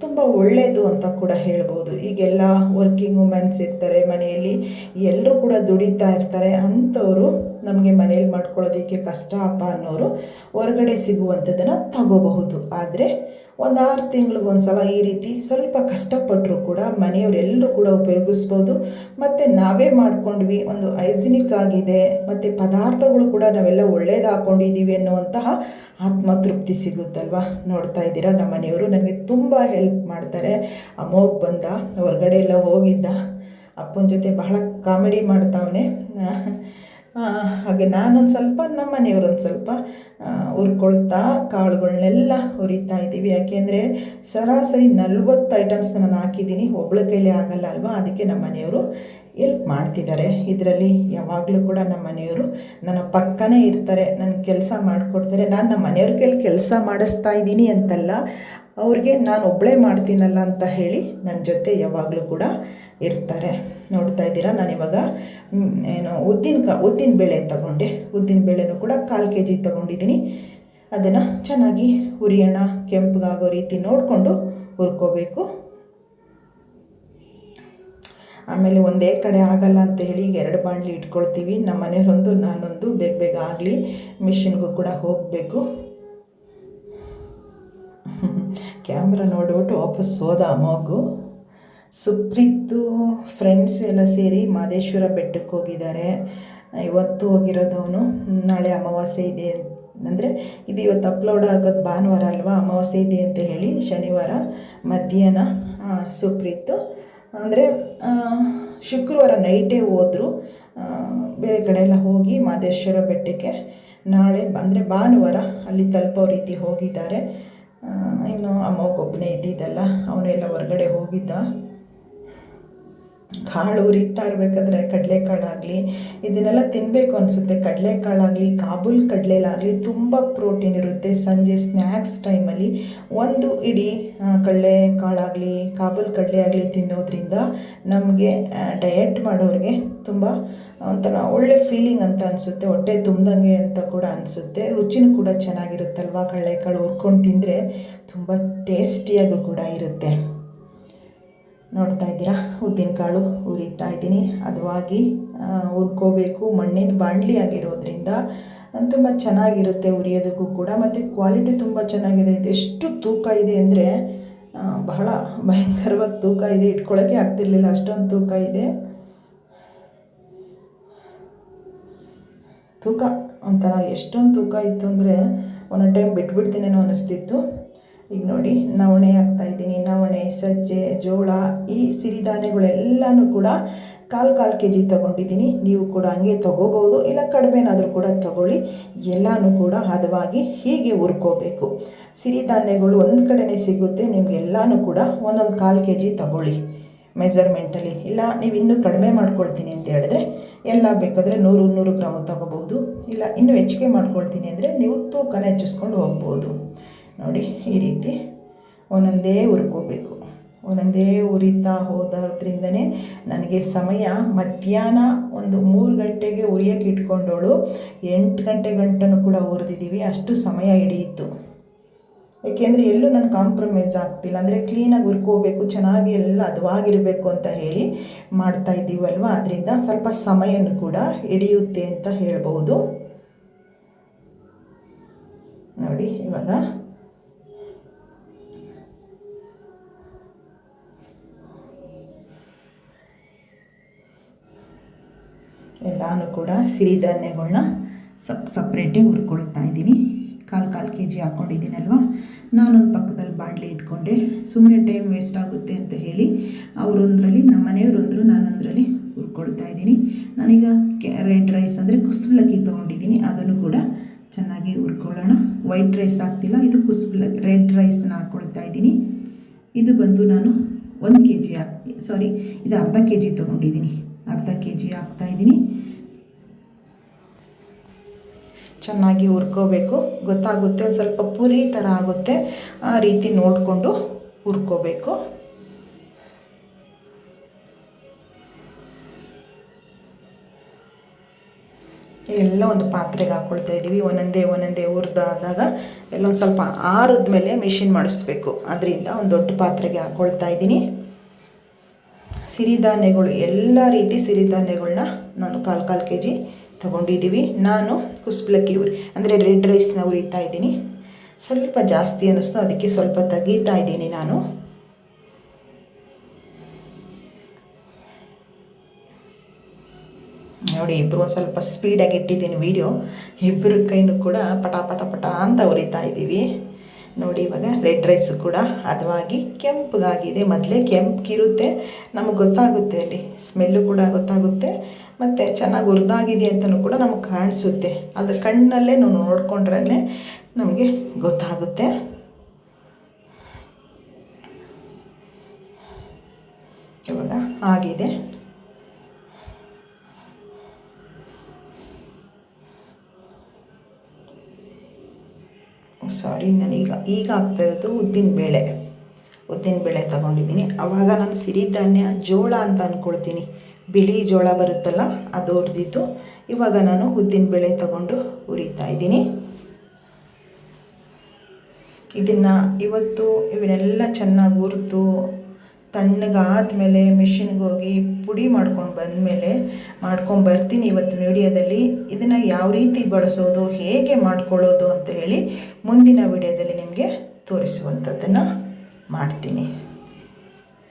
ತುಂಬ ಒಳ್ಳೆಯದು ಅಂತ ಕೂಡ ಹೇಳ್ಬೋದು. ಈಗೆಲ್ಲ ವರ್ಕಿಂಗ್ ವುಮೆನ್ಸ್ ಇರ್ತಾರೆ ಮನೆಯಲ್ಲಿ ಎಲ್ಲರೂ ಕೂಡ ದುಡಿತಾ ಇರ್ತಾರೆ. ಅಂಥವರು ನಮಗೆ ಮನೇಲಿ ಮಾಡ್ಕೊಳ್ಳೋದಕ್ಕೆ ಕಷ್ಟ, ಅಪ್ಪ ಅನ್ನೋರು ಹೊರಗಡೆ ಸಿಗುವಂಥದ್ದನ್ನು ತಗೋಬಹುದು. ಆದರೆ ಒಂದು ಆರು ತಿಂಗಳಿಗೊಂದು ಸಲ ಈ ರೀತಿ ಸ್ವಲ್ಪ ಕಷ್ಟಪಟ್ಟರು ಕೂಡ ಮನೆಯವರೆಲ್ಲರೂ ಕೂಡ ಉಪಯೋಗಿಸ್ಬೋದು. ಮತ್ತು ನಾವೇ ಮಾಡ್ಕೊಂಡ್ವಿ, ಒಂದು ಹೈಜಿನಿಕ್ ಆಗಿದೆ, ಮತ್ತು ಪದಾರ್ಥಗಳು ಕೂಡ ನಾವೆಲ್ಲ ಒಳ್ಳೇದು ಹಾಕ್ಕೊಂಡಿದ್ದೀವಿ ಅನ್ನುವಂತಹ ಆತ್ಮತೃಪ್ತಿ ಸಿಗುತ್ತಲ್ವ? ನೋಡ್ತಾ ಇದ್ದೀರಾ? ನಮ್ಮ ಮನೆಯವರು ನನಗೆ ತುಂಬ ಹೆಲ್ಪ್ ಮಾಡ್ತಾರೆ. ಅಮೋಗ್ ಬಂದ, ಹೊರಗಡೆ ಎಲ್ಲ ಹೋಗಿದ್ದ, ಅಪ್ಪನ ಜೊತೆ ಬಹಳ ಕಾಮಿಡಿ ಮಾಡ್ತಾವನೆ. ಹಾಗೆ ನಾನೊಂದು ಸ್ವಲ್ಪ ನಮ್ಮ ಮನೆಯವರೊಂದು ಸ್ವಲ್ಪ ಹುರ್ಕೊಳ್ತಾ ಕಾಳುಗಳನ್ನೆಲ್ಲ ಹುರಿತಾ ಇದ್ದೀವಿ. ಯಾಕೆಂದರೆ ಸರಾಸರಿ ನಲ್ವತ್ತು ಐಟಮ್ಸ್ನ ನಾನು ಹಾಕಿದ್ದೀನಿ. ಒಬ್ಳ ಕೈಲೇ ಆಗಲ್ಲ ಅಲ್ವಾ? ಅದಕ್ಕೆ ನಮ್ಮ ಮನೆಯವರು ಎಲ್ಪ್ ಮಾಡ್ತಿದ್ದಾರೆ. ಇದರಲ್ಲಿ ಯಾವಾಗಲೂ ಕೂಡ ನಮ್ಮ ಮನೆಯವರು ನನ್ನ ಪಕ್ಕನೇ ಇರ್ತಾರೆ. ನನ್ನ ಕೆಲಸ ಮಾಡಿಕೊಡ್ತಾರೆ. ನಾನು ನಮ್ಮ ಮನೆಯವ್ರ ಕೈಲಿ ಕೆಲಸ ಮಾಡಿಸ್ತಾ ಇದ್ದೀನಿ ಅಂತಲ್ಲ. ಅವ್ರಿಗೆ ನಾನು ಒಬ್ಬಳೇ ಮಾಡ್ತೀನಲ್ಲ ಅಂತ ಹೇಳಿ ನನ್ನ ಜೊತೆ ಯಾವಾಗಲೂ ಕೂಡ ಇರ್ತಾರೆ. ನೋಡ್ತಾ ಇದ್ದೀರಾ? ನಾನಿವಾಗ ಏನು ಉದ್ದಿನ ಕ, ಉದ್ದಿನ ಬೇಳೆ ತಗೊಂಡೆ. ಉದ್ದಿನ ಬೇಳೆನೂ ಕೂಡ ಕಾಲು ಕೆ ಜಿ ತೊಗೊಂಡಿದ್ದೀನಿ. ಅದನ್ನು ಚೆನ್ನಾಗಿ ಹುರಿಯೋಣ, ಕೆಂಪಗಾಗೋ ರೀತಿ ನೋಡಿಕೊಂಡು ಹುರ್ಕೋಬೇಕು. ಆಮೇಲೆ ಒಂದೇ ಕಡೆ ಆಗಲ್ಲ ಅಂತ ಹೇಳಿ ಈಗ ಎರಡು ಬಾಣಲಿ ಇಟ್ಕೊಳ್ತೀವಿ. ನಮ್ಮ ಮನೆಯವರೊಂದು ನಾನೊಂದು ಬೇಗ ಬೇಗ ಆಗಲಿ, ಮಿಷಿನ್ಗೂ ಕೂಡ ಹೋಗಬೇಕು. ಕ್ಯಾಮ್ರಾ ನೋಡಿಬಿಟ್ಟು ವಾಪಸ್ ಹೋದ ಮಗು ಸುಪ್ರೀತು ಫ್ರೆಂಡ್ಸ್ ಎಲ್ಲ ಸೇರಿ ಮಾದೇಶ್ವರ ಬೆಟ್ಟಕ್ಕೆ ಹೋಗಿದ್ದಾರೆ. ಇವತ್ತು ಹೋಗಿರೋದವನು ನಾಳೆ ಅಮಾವಾಸ್ಯೆ ಇದೆ ಅಂದರೆ ಇದು ಇವತ್ತು ಅಪ್ಲೋಡ್ ಆಗೋದು ಭಾನುವಾರ ಅಲ್ವಾ? ಅಮಾವಾಸ್ಯೆ ಇದೆ ಅಂತ ಹೇಳಿ ಶನಿವಾರ ಮಧ್ಯಾಹ್ನ ಸುಪ್ರೀತು. ಅಂದರೆ ಶುಕ್ರವಾರ ನೈಟೇ ಹೋದರು. ಬೇರೆ ಕಡೆ ಎಲ್ಲ ಹೋಗಿ ಮಾದೇಶ್ವರ ಬೆಟ್ಟಕ್ಕೆ ನಾಳೆ, ಅಂದರೆ ಭಾನುವಾರ ಅಲ್ಲಿ ತಲುಪೋ ರೀತಿ ಹೋಗಿದ್ದಾರೆ. ಇನ್ನು ಅಮ್ಮಗೊಬ್ಬನೇ ಇದ್ದಿದ್ದಲ್ಲ, ಅವನೆಲ್ಲ ಹೊರಗಡೆ ಹೋಗಿದ್ದ. ಕಾಳು ಉರಿತಾ ಇರಬೇಕಾದ್ರೆ ಕಡಲೆಕಾಳಾಗಲಿ, ಇದನ್ನೆಲ್ಲ ತಿನ್ನಬೇಕು ಅನಿಸುತ್ತೆ. ಕಡಲೆಕಾಳಾಗಲಿ, ಕಾಬೂಲ್ ಕಡಲೆಲಾಗಲಿ, ತುಂಬ ಪ್ರೋಟೀನ್ ಇರುತ್ತೆ. ಸಂಜೆ ಸ್ನ್ಯಾಕ್ಸ್ ಟೈಮಲ್ಲಿ ಒಂದು ಇಡೀ ಕಡಲೆ ಕಾಳಾಗಲಿ ಕಾಬೂಲ್ ಕಡಲೆ ಆಗಲಿ ತಿನ್ನೋದ್ರಿಂದ ನಮಗೆ ಡಯಟ್ ಮಾಡೋರಿಗೆ ತುಂಬ ಒಂಥರ ಒಳ್ಳೆ ಫೀಲಿಂಗ್ ಅಂತ ಅನಿಸುತ್ತೆ, ಹೊಟ್ಟೆ ತುಂಬ್ದಂಗೆ ಅಂತ ಕೂಡ ಅನಿಸುತ್ತೆ. ರುಚಿನೂ ಕೂಡ ಚೆನ್ನಾಗಿರುತ್ತಲ್ವ? ಕಡಲೆಕಾಳು ಹುರ್ಕೊಂಡು ತಿಂದರೆ ತುಂಬ ಟೇಸ್ಟಿಯಾಗೂ ಕೂಡ ಇರುತ್ತೆ. ನೋಡ್ತಾ ಇದ್ದೀರಾ? ಉದ್ದಿನಕಾಳು ಹುರಿತಾ ಇದ್ದೀನಿ. ಅದವಾಗಿ ಹುರ್ಕೋಬೇಕು. ಮಣ್ಣಿನ ಬಾಣಲಿ ಆಗಿರೋದ್ರಿಂದ ತುಂಬ ಚೆನ್ನಾಗಿರುತ್ತೆ ಉರಿಯೋದಕ್ಕೂ ಕೂಡ. ಮತ್ತು ಕ್ವಾಲಿಟಿ ತುಂಬ ಚೆನ್ನಾಗಿದೆ. ಎಷ್ಟು ತೂಕ ಇದೆ ಅಂದರೆ ಬಹಳ ಭಯಂಕರವಾಗಿ ತೂಕ ಇದೆ. ಇಟ್ಕೊಳ್ಳೋಕ್ಕೆ ಆಗ್ತಿರ್ಲಿಲ್ಲ. ಅಷ್ಟೊಂದು ತೂಕ ಇದೆ. ತೂಕ ಒಂಥರ ಎಷ್ಟೊಂದು ತೂಕ ಇತ್ತು ಅಂದರೆ ಒಂದೊಂದು ಟೈಮ್ ಬಿಟ್ಬಿಡ್ತೀನೇನೋ ಅನ್ನಿಸ್ತಿತ್ತು ಈಗ ನೋಡಿ, ನವಣೆ ಹಾಕ್ತಾಯಿದ್ದೀನಿ ನವಣೆ, ಸಜ್ಜೆ, ಜೋಳ, ಈ ಸಿರಿಧಾನ್ಯಗಳೆಲ್ಲನೂ ಕೂಡ ಕಾಲು ಕಾಲು ಕೆ ಜಿ ತೊಗೊಂಡಿದ್ದೀನಿ. ನೀವು ಕೂಡ ಹಂಗೆ ತೊಗೋಬೋದು ಇಲ್ಲ ಕಡಿಮೆನಾದರೂ ಕೂಡ ತೊಗೊಳ್ಳಿ. ಎಲ್ಲನೂ ಕೂಡ ಹದವಾಗಿ ಹೀಗೆ ಹುರ್ಕೋಬೇಕು. ಸಿರಿಧಾನ್ಯಗಳು ಒಂದು ಕಡೆನೇ ಸಿಗುತ್ತೆ. ನಿಮಗೆಲ್ಲನೂ ಕೂಡ ಒಂದೊಂದು ಕಾಲು ಕೆ ಜಿ ತೊಗೊಳ್ಳಿ ಮೆಜರ್ಮೆಂಟಲ್ಲಿ ಇಲ್ಲ ನೀವು ಇನ್ನೂ ಕಡಿಮೆ ಮಾಡ್ಕೊಳ್ತೀನಿ ಅಂತ ಹೇಳಿದ್ರೆ. ಎಲ್ಲ ಬೇಕಾದರೆ ನೂರು ನೂರು ಗ್ರಾಮ್ ತಗೋಬೋದು ಇಲ್ಲ, ಇನ್ನೂ ಹೆಚ್ಚಿಗೆ ಮಾಡ್ಕೊಳ್ತೀನಿ ಅಂದರೆ ನೀವು ತೂಕನ ಹೆಚ್ಚಿಸ್ಕೊಂಡು ಹೋಗ್ಬೋದು. ನೋಡಿ, ಈ ರೀತಿ ಒಂದೊಂದೇ ಹುರ್ಕೋಬೇಕು. ಒಂದೊಂದೇ ಉರಿತಾ ಹೋದ್ರಿಂದನೇ ನನಗೆ ಸಮಯ ಮಧ್ಯಾಹ್ನ ಒಂದು ಮೂರು ಗಂಟೆಗೆ ಉರಿಯೋಕೆ ಇಟ್ಕೊಂಡವಳು. ಎಂಟು ಗಂಟೆ ಗಂಟನೂ ಕೂಡ ಹುರಿದಿದ್ದೀವಿ. ಅಷ್ಟು ಸಮಯ ಹಿಡಿಯಿತು. ಏಕೆಂದರೆ ಎಲ್ಲೂ ನಾನು ಕಾಂಪ್ರಮೈಸ್ ಆಗ್ತಿಲ್ಲ. ಅಂದರೆ ಕ್ಲೀನಾಗಿ ಹುರ್ಕೋಬೇಕು, ಚೆನ್ನಾಗಿ ಎಲ್ಲ ಅದುವಾಗಿರಬೇಕು ಅಂತ ಹೇಳಿ ಮಾಡ್ತಾ ಇದ್ದೀವಲ್ವ? ಅದರಿಂದ ಸ್ವಲ್ಪ ಸಮಯನೂ ಕೂಡ ಹಿಡಿಯುತ್ತೆ ಅಂತ ಹೇಳ್ಬೋದು. ನೋಡಿ, ಇವಾಗ. ಎಲ್ಲಾನು ಕೂಡ ಸಿರಿಧಾನ್ಯಗಳನ್ನ ಸಪ್ ಸಪ್ರೇಟಾಗಿ ಹುರ್ಕೊಳ್ತಾ ಇದ್ದೀನಿ. ಕಾಲು ಕಾಲು ಕೆ ಜಿ ಹಾಕ್ಕೊಂಡಿದ್ದೀನಲ್ವ ನಾನೊಂದು ಪಕ್ಕದಲ್ಲಿ ಬಾಣಲೆ ಇಟ್ಕೊಂಡೆ. ಸುಮ್ಮನೆ ಟೈಮ್ ವೇಸ್ಟ್ ಆಗುತ್ತೆ ಅಂತ ಹೇಳಿ ಅವರೊಂದರಲ್ಲಿ, ನಮ್ಮ ಮನೆಯವರೊಂದರು ನಾನೊಂದರಲ್ಲಿ ಹುರ್ಕೊಳ್ತಾ ಇದ್ದೀನಿ. ನಾನೀಗ ರೆಡ್ ರೈಸ್ ಅಂದರೆ ಕುಸುಬ್ಲಕ್ಕಿ ತೊಗೊಂಡಿದ್ದೀನಿ. ಅದನ್ನು ಕೂಡ ಚೆನ್ನಾಗಿ ಹುರ್ಕೊಳ್ಳೋಣ ವೈಟ್ ರೈಸ್ ಹಾಕ್ತಿಲ್ಲ, ಇದು ಕುಸುಬ್ಲ ರೆಡ್ ರೈಸ್ನ ಹಾಕ್ಕೊಳ್ತಾ ಇದ್ದೀನಿ. ಇದು ಬಂದು ನಾನು ಒಂದು ಕೆ ಜಿ ಹಾಕಿ, ಸಾರಿ, ಇದು ಅರ್ಧ ಕೆ ಜಿ ತೊಗೊಂಡಿದ್ದೀನಿ. ಅರ್ಧ ಕೆ ಜಿ ಹಾಕ್ತಾಯಿದ್ದೀನಿ ಚೆನ್ನಾಗಿ ಹುರ್ಕೋಬೇಕು. ಗೊತ್ತಾಗುತ್ತೆ, ಒಂದು ಸ್ವಲ್ಪ ಪುರಿ ಥರ ಆಗುತ್ತೆ. ಆ ರೀತಿ ನೋಡಿಕೊಂಡು ಹುರ್ಕೋಬೇಕು. ಎಲ್ಲ ಒಂದು ಪಾತ್ರೆಗೆ ಹಾಕ್ಕೊಳ್ತಾ ಇದ್ದೀವಿ. ಒಂದೊಂದೇ ಒಂದೊಂದೇ ಹುರಿದಾದಾಗ ಎಲ್ಲ ಒಂದು ಸ್ವಲ್ಪ ಆರದ ಮೇಲೆ ಮಿಷಿನ್ ಮಾಡಿಸ್ಬೇಕು. ಅದರಿಂದ ಒಂದು ದೊಡ್ಡ ಪಾತ್ರೆಗೆ ಹಾಕ್ಕೊಳ್ತಾ ಇದ್ದೀನಿ. ಸಿರಿಧಾನ್ಯಗಳು, ಎಲ್ಲ ರೀತಿ ಸಿರಿಧಾನ್ಯಗಳನ್ನ ನಾನು ಕಾಲು ಕಾಲು ಕೆ ಜಿ ತೊಗೊಂಡಿದ್ದೀವಿ. ನಾನು ಕುಸ್ಬಲಕ್ಕಿ ಉರಿ, ಅಂದರೆ ರೆಡ್ ರೈಸ್ನ ಉರಿತಾ ಇದ್ದೀನಿ. ಸ್ವಲ್ಪ ಜಾಸ್ತಿ ಅನ್ನಿಸ್ತು, ಅದಕ್ಕೆ ಸ್ವಲ್ಪ ತೆಗೀತಾ ಇದ್ದೀನಿ ನಾನು. ನೋಡಿ ಇಬ್ಬರು ಒಂದು ಸ್ವಲ್ಪ ಸ್ಪೀಡಾಗಿ ಇಟ್ಟಿದ್ದೀನಿ ವೀಡಿಯೋ ಇಬ್ಬರ ಕೈನೂ ಕೂಡ ಪಟ ಪಟ ಪಟ ಅಂತ ಉರಿತಾ ಇದ್ದೀವಿ. ನೋಡಿ ಇವಾಗ ರೆಡ್ ರೈಸು ಕೂಡ ಹದವಾಗಿ ಕೆಂಪಗಾಗಿದೆ. ಮೊದಲೇ ಕೆಂಪಗಿರುತ್ತೆ. ನಮಗೆ ಗೊತ್ತಾಗುತ್ತೆ ಅಲ್ಲಿ. ಸ್ಮೆಲ್ಲು ಕೂಡ ಗೊತ್ತಾಗುತ್ತೆ. ಮತ್ತು ಚೆನ್ನಾಗಿ ಹುರಿದಾಗಿದೆ ಅಂತಲೂ ಕೂಡ ನಮಗೆ ಕಾಣಿಸುತ್ತೆ. ಅದು ಕಣ್ಣಲ್ಲೇ ನಾವು ನೋಡಿಕೊಂಡ್ರೇ ನಮಗೆ ಗೊತ್ತಾಗುತ್ತೆ. ಇವಾಗ ಆಗಿದೆ. ಸಾರಿ ನಾನು ಈಗ ಆಗ್ತಾ ಇರೋದು ಉದ್ದಿನ ಬೇಳೆ. ಉದ್ದಿನ ಬೇಳೆ ತಗೊಂಡಿದ್ದೀನಿ. ಆವಾಗ ನಾನು ಸಿರಿಧಾನ್ಯ ಜೋಳ ಅಂತ ಅಂದ್ಕೊಳ್ತೀನಿ ಬಿಳಿ ಜೋಳ ಬರುತ್ತಲ್ಲ, ಅದು ಹುರಿದಿತ್ತು ಇವಾಗ ನಾನು ಉದ್ದಿನಬೇಳೆ ತಗೊಂಡು ಹುರಿತಾ ಇದ್ದೀನಿ. ಇದನ್ನು ಇವತ್ತು ಇವನ್ನೆಲ್ಲ ಚೆನ್ನಾಗಿ ಹುರಿದು, ತಣ್ಣಗಾದ್ಮೇಲೆ ಮಿಷಿನ್ಗೆ ಹೋಗಿ ಪುಡಿ ಮಾಡ್ಕೊಂಡು ಬಂದಮೇಲೆ ಮಾಡ್ಕೊಂಡು ಬರ್ತೀನಿ ಇವತ್ತು ವಿಡಿಯೋದಲ್ಲಿ. ಇದನ್ನು ಯಾವ ರೀತಿ ಬಳಸೋದು, ಹೇಗೆ ಮಾಡ್ಕೊಳ್ಳೋದು ಅಂತ ಹೇಳಿ ಮುಂದಿನ ವಿಡಿಯೋದಲ್ಲಿ ನಿಮಗೆ ತೋರಿಸುವಂಥದ್ದನ್ನು ಮಾಡ್ತೀನಿ.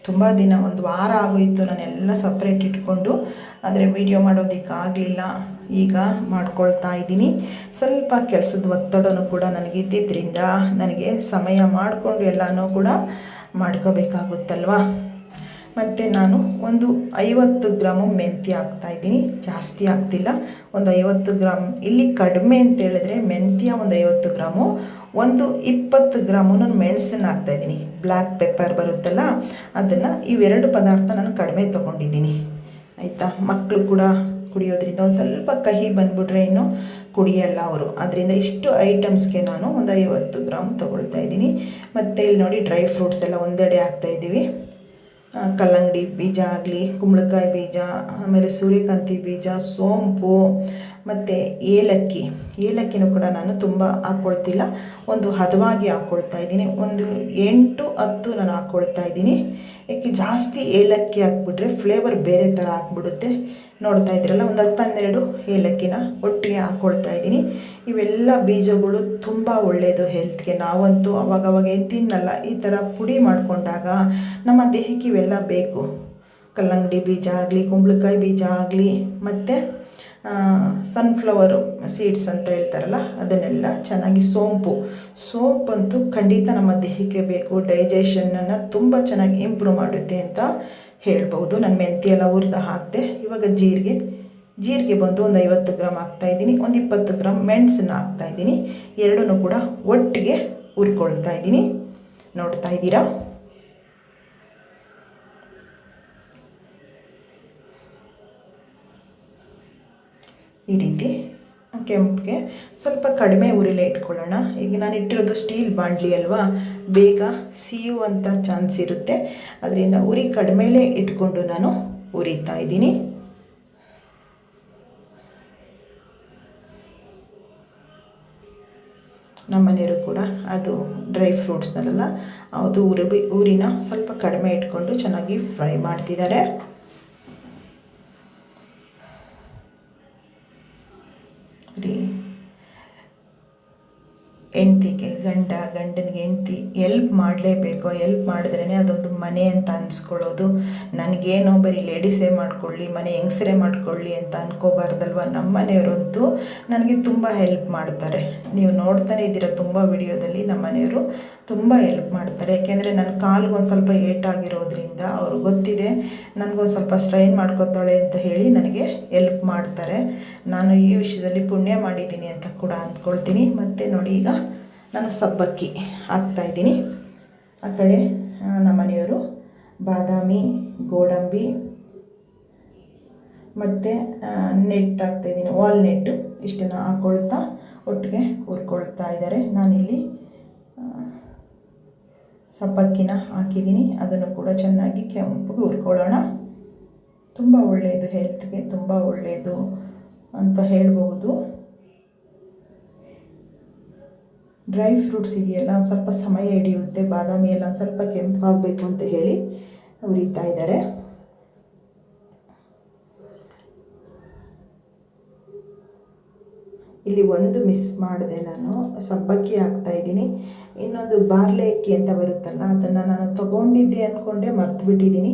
ತುಂಬ ದಿನ, ಒಂದು ವಾರ ಆಗೋಯಿತು ನಾನೆಲ್ಲ ಸಪ್ರೇಟ್ ಇಟ್ಕೊಂಡು, ಆದರೆ ವಿಡಿಯೋ ಮಾಡೋದಕ್ಕಾಗಲಿಲ್ಲ. ಈಗ ಮಾಡ್ಕೊಳ್ತಾ ಇದ್ದೀನಿ. ಸ್ವಲ್ಪ ಕೆಲಸದ ಒತ್ತಡನೂ ಕೂಡ ನನಗಿದ್ದಿದ್ದರಿಂದ ನನಗೆ ಸಮಯ ಮಾಡಿಕೊಂಡು ಎಲ್ಲನೂ ಕೂಡ ಮಾಡ್ಕೋಬೇಕಾಗುತ್ತಲ್ವ? ಮತ್ತು ನಾನು ಒಂದು ಐವತ್ತು ಗ್ರಾಮು ಮೆಂತ್ಯ ಹಾಕ್ತಾಯಿದ್ದೀನಿ ಜಾಸ್ತಿ ಆಗ್ತಿಲ್ಲ. ಒಂದು ಐವತ್ತು ಗ್ರಾಮ್. ಇಲ್ಲಿ ಕಡಿಮೆ ಅಂತ ಹೇಳಿದ್ರೆ ಮೆಂತ್ಯ ಒಂದು ಐವತ್ತು ಗ್ರಾಮು. ಒಂದು ಇಪ್ಪತ್ತು ಗ್ರಾಮು ನಾನು ಮೆಣಸನ್ನು ಹಾಕ್ತಾಯಿದ್ದೀನಿ ಬ್ಲ್ಯಾಕ್ ಪೆಪ್ಪರ್ ಬರುತ್ತಲ್ಲ, ಅದನ್ನು ಇವೆರಡು ಪದಾರ್ಥ ನಾನು ಕಡಿಮೆ ತೊಗೊಂಡಿದ್ದೀನಿ. ಆಯಿತಾ? ಮಕ್ಕಳು ಕೂಡ ಕುಡಿಯೋದ್ರಿಂದ ಒಂದು ಸ್ವಲ್ಪ ಕಹಿ ಬಂದ್ಬಿಟ್ರೆ ಇನ್ನು ಕುಡಿಯಲ್ಲ ಅವರು. ಅದರಿಂದ ಇಷ್ಟು ಐಟಮ್ಸ್ಗೆ ನಾನು ಒಂದು ಐವತ್ತು ಗ್ರಾಮ್ ತೊಗೊಳ್ತಾ ಇದ್ದೀನಿ. ಮತ್ತು ಇಲ್ಲಿ ನೋಡಿ ಡ್ರೈ ಫ್ರೂಟ್ಸ್ ಎಲ್ಲ ಒಂದೆಡೆ ಹಾಕ್ತಾಯಿದ್ದೀವಿ ಕಲ್ಲಂಗಡಿ ಬೀಜ ಆಗಲಿ, ಕುಂಬಳಕಾಯಿ ಬೀಜ, ಆಮೇಲೆ ಸೂರ್ಯಕಾಂತಿ ಬೀಜ, ಸೋಂಪು, ಮತ್ತು ಏಲಕ್ಕಿ. ಏಲಕ್ಕಿನೂ ಕೂಡ ನಾನು ತುಂಬ ಹಾಕ್ಕೊಳ್ತಿಲ್ಲ ಒಂದು ಹದವಾಗಿ ಹಾಕ್ಕೊಳ್ತಾ ಇದ್ದೀನಿ. ಒಂದು ಎಂಟು ಹತ್ತು ನಾನು ಹಾಕ್ಕೊಳ್ತಾ ಇದ್ದೀನಿ. ಯಾಕೆ ಜಾಸ್ತಿ ಏಲಕ್ಕಿ ಹಾಕ್ಬಿಟ್ರೆ ಫ್ಲೇವರ್ ಬೇರೆ ಥರ ಹಾಕ್ಬಿಡುತ್ತೆ ನೋಡ್ತಾ ಇದ್ದೀರಲ್ಲ, ಒಂದು ಹತ್ತು ಹನ್ನೆರಡು ಏಲಕ್ಕಿನ ಒಟ್ಟಿಗೆ ಹಾಕ್ಕೊಳ್ತಾ ಇದ್ದೀನಿ. ಇವೆಲ್ಲ ಬೀಜಗಳು ತುಂಬ ಒಳ್ಳೆಯದು ಹೆಲ್ತ್ಗೆ ನಾವಂತೂ ಅವಾಗವಾಗ ತಿನ್ನಲ್ಲ, ಈ ಥರ ಪುಡಿ ಮಾಡಿಕೊಂಡಾಗ ನಮ್ಮ ದೇಹಕ್ಕೆ ಇವೆಲ್ಲ ಬೇಕು. ಕಲ್ಲಂಗಡಿ ಬೀಜ ಆಗಲಿ, ಕುಂಬಳಕಾಯಿ ಬೀಜ ಆಗಲಿ, ಮತ್ತು ಸನ್ಫ್ಲವರು ಸೀಡ್ಸ್ ಅಂತ ಹೇಳ್ತಾರಲ್ಲ, ಅದನ್ನೆಲ್ಲ ಚೆನ್ನಾಗಿ ಸೋಂಪು. ಸೋಂಪಂತೂ ಖಂಡಿತ ನಮ್ಮ ದೇಹಕ್ಕೆ ಬೇಕು. ಡೈಜೆಷನನ್ನು ತುಂಬ ಚೆನ್ನಾಗಿ ಇಂಪ್ರೂವ್ ಮಾಡುತ್ತೆ ಅಂತ ಹೇಳ್ಬೋದು ನಾನು ಮೆಂತ್ಯ ಎಲ್ಲ ಹುರಿದು ಹಾಕಿದೆ, ಇವಾಗ ಜೀರಿಗೆ. ಜೀರಿಗೆ ಬಂದು ಒಂದು ಐವತ್ತು ಗ್ರಾಮ್ ಹಾಕ್ತಾಯಿದ್ದೀನಿ ಒಂದು ಇಪ್ಪತ್ತು ಗ್ರಾಮ್ ಮೆಣಸನ್ನ ಹಾಕ್ತಾಯಿದ್ದೀನಿ ಎರಡೂ ಕೂಡ ಒಟ್ಟಿಗೆ ಹುರ್ಕೊಳ್ತಾ ಇದ್ದೀನಿ. ನೋಡ್ತಾ ಇದ್ದೀರಾ? ಈ ರೀತಿ ಕೆಂಪಿಗೆ ಸ್ವಲ್ಪ ಕಡಿಮೆ ಉರಿಲೇ ಇಟ್ಕೊಳ್ಳೋಣ. ಈಗ ನಾನು ಇಟ್ಟಿರೋದು ಸ್ಟೀಲ್ ಬಾಂಡ್ಲಿ ಅಲ್ವಾ? ಬೇಗ ಸೀಯುವಂಥ ಚಾನ್ಸ್ ಇರುತ್ತೆ. ಅದರಿಂದ ಉರಿ ಕಡಿಮೆಲೇ ಇಟ್ಕೊಂಡು ನಾನು ಉರಿತಾ ಇದ್ದೀನಿ. ನಮ್ಮ ಮನೆಯವರು ಕೂಡ ಅದು ಡ್ರೈ ಫ್ರೂಟ್ಸ್ನಲ್ಲ ಅದು ಉರಿ ಊರಿನ ಸ್ವಲ್ಪ ಕಡಿಮೆ ಇಟ್ಕೊಂಡು ಚೆನ್ನಾಗಿ ಫ್ರೈ ಮಾಡ್ತಿದ್ದಾರೆ. ಗಂಡ ಗಂಡನ ಹೆಂಡತಿ ಎಲ್ಪ್ ಮಾಡಲೇಬೇಕು. ಎಲ್ಪ್ ಮಾಡಿದ್ರೇ ಅದೊಂದು ಮನೆ ಅಂತ ಅನ್ಸ್ಕೊಳ್ಳೋದು. ನನಗೇನೋ ಬರೀ ಲೇಡೀಸೇ ಮಾಡ್ಕೊಳ್ಳಿ, ಮನೆ ಹೆಂಗಸರೇ ಮಾಡ್ಕೊಳ್ಳಿ ಅಂತ ಅನ್ಕೋಬಾರ್ದಲ್ವ? ನಮ್ಮ ಮನೆಯವರಂತೂ ನನಗೆ ತುಂಬ ಹೆಲ್ಪ್ ಮಾಡ್ತಾರೆ. ನೀವು ನೋಡ್ತಾನೆ ಇದ್ದೀರ ತುಂಬ ವಿಡಿಯೋದಲ್ಲಿ ನಮ್ಮ ಮನೆಯವರು ತುಂಬ ಹೆಲ್ಪ್ ಮಾಡ್ತಾರೆ. ಯಾಕೆಂದರೆ ನನ್ನ ಕಾಲ್ಗೊಂದು ಸ್ವಲ್ಪ ಏಟಾಗಿರೋದ್ರಿಂದ ಅವ್ರು ಗೊತ್ತಿದೆ ನನಗೊಂದು ಸ್ವಲ್ಪ ಸ್ಟ್ರೈನ್ ಮಾಡ್ಕೋತಾಳೆ ಅಂತ ಹೇಳಿ ನನಗೆ ಹೆಲ್ಪ್ ಮಾಡ್ತಾರೆ. ನಾನು ಈ ವಿಷಯದಲ್ಲಿ ಪುಣ್ಯ ಮಾಡಿದ್ದೀನಿ ಅಂತ ಕೂಡ ಅಂದ್ಕೊಳ್ತೀನಿ. ಮತ್ತು ನೋಡಿ ಈಗ ನಾನು ಸಬ್ಬಕ್ಕಿ ಹಾಕ್ತಾಯಿದ್ದೀನಿ ಆ ಕಡೆ ನಮ್ಮ ಮನೆಯವರು ಬಾದಾಮಿ, ಗೋಡಂಬಿ, ಮತ್ತು ನೆಟ್ ಹಾಕ್ತಾಯಿದ್ದೀನಿ ವಾಲ್ನೆಟ್ಟು ಇಷ್ಟನ್ನು ಹಾಕ್ಕೊಳ್ತಾ ಒಟ್ಟಿಗೆ ಹುರ್ಕೊಳ್ತಾ ಇದ್ದಾರೆ. ನಾನಿಲ್ಲಿ ಸಬ್ಬಕ್ಕಿನ ಹಾಕಿದ್ದೀನಿ. ಅದನ್ನು ಕೂಡ ಚೆನ್ನಾಗಿ ಕೆಂಪಗೆ ಹುರ್ಕೊಳ್ಳೋಣ. ತುಂಬ ಒಳ್ಳೆಯದು ಹೆಲ್ತ್ಗೆ ತುಂಬ ಒಳ್ಳೆಯದು ಅಂತ ಹೇಳ್ಬೋದು ಡ್ರೈ ಫ್ರೂಟ್ಸ್ ಇದೆಯಲ್ಲ ಒಂದು ಸ್ವಲ್ಪ ಸಮಯ ಹಿಡಿಯುತ್ತೆ, ಬಾದಾಮಿ ಎಲ್ಲ ಒಂದು ಸ್ವಲ್ಪ ಕೆಂಪಾಗಬೇಕು ಅಂತ ಹೇಳಿ ಉರಿತಾ ಇದ್ದಾರೆ. ಇಲ್ಲಿ ಒಂದು ಮಿಸ್ ಮಾಡಿದೆ ನಾನು, ಸಬ್ಬಕ್ಕಿ ಹಾಕ್ತಾ ಇದ್ದೀನಿ. ಇನ್ನೊಂದು ಬಾರ್ಲೆ ಅಕ್ಕಿ ಅಂತ ಬರುತ್ತಲ್ಲ, ಅದನ್ನು ನಾನು ತೊಗೊಂಡಿದ್ದೆ ಅಂದ್ಕೊಂಡೆ ಮರ್ತು ಬಿಟ್ಟಿದ್ದೀನಿ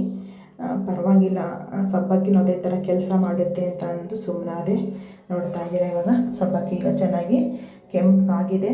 ಪರವಾಗಿಲ್ಲ ಸಬ್ಬಕ್ಕಿನೂ ಅದೇ ಥರ ಕೆಲಸ ಮಾಡುತ್ತೆ ಅಂತ ಅಂದು ಸುಮ್ಮನಾದೆ ನೋಡ್ತಾ ಇದ್ದೀರಾ ಇವಾಗ, ಸಬ್ಬಕ್ಕಿ ಈಗ ಚೆನ್ನಾಗಿ ಕೆಂಪಾಗಿದೆ.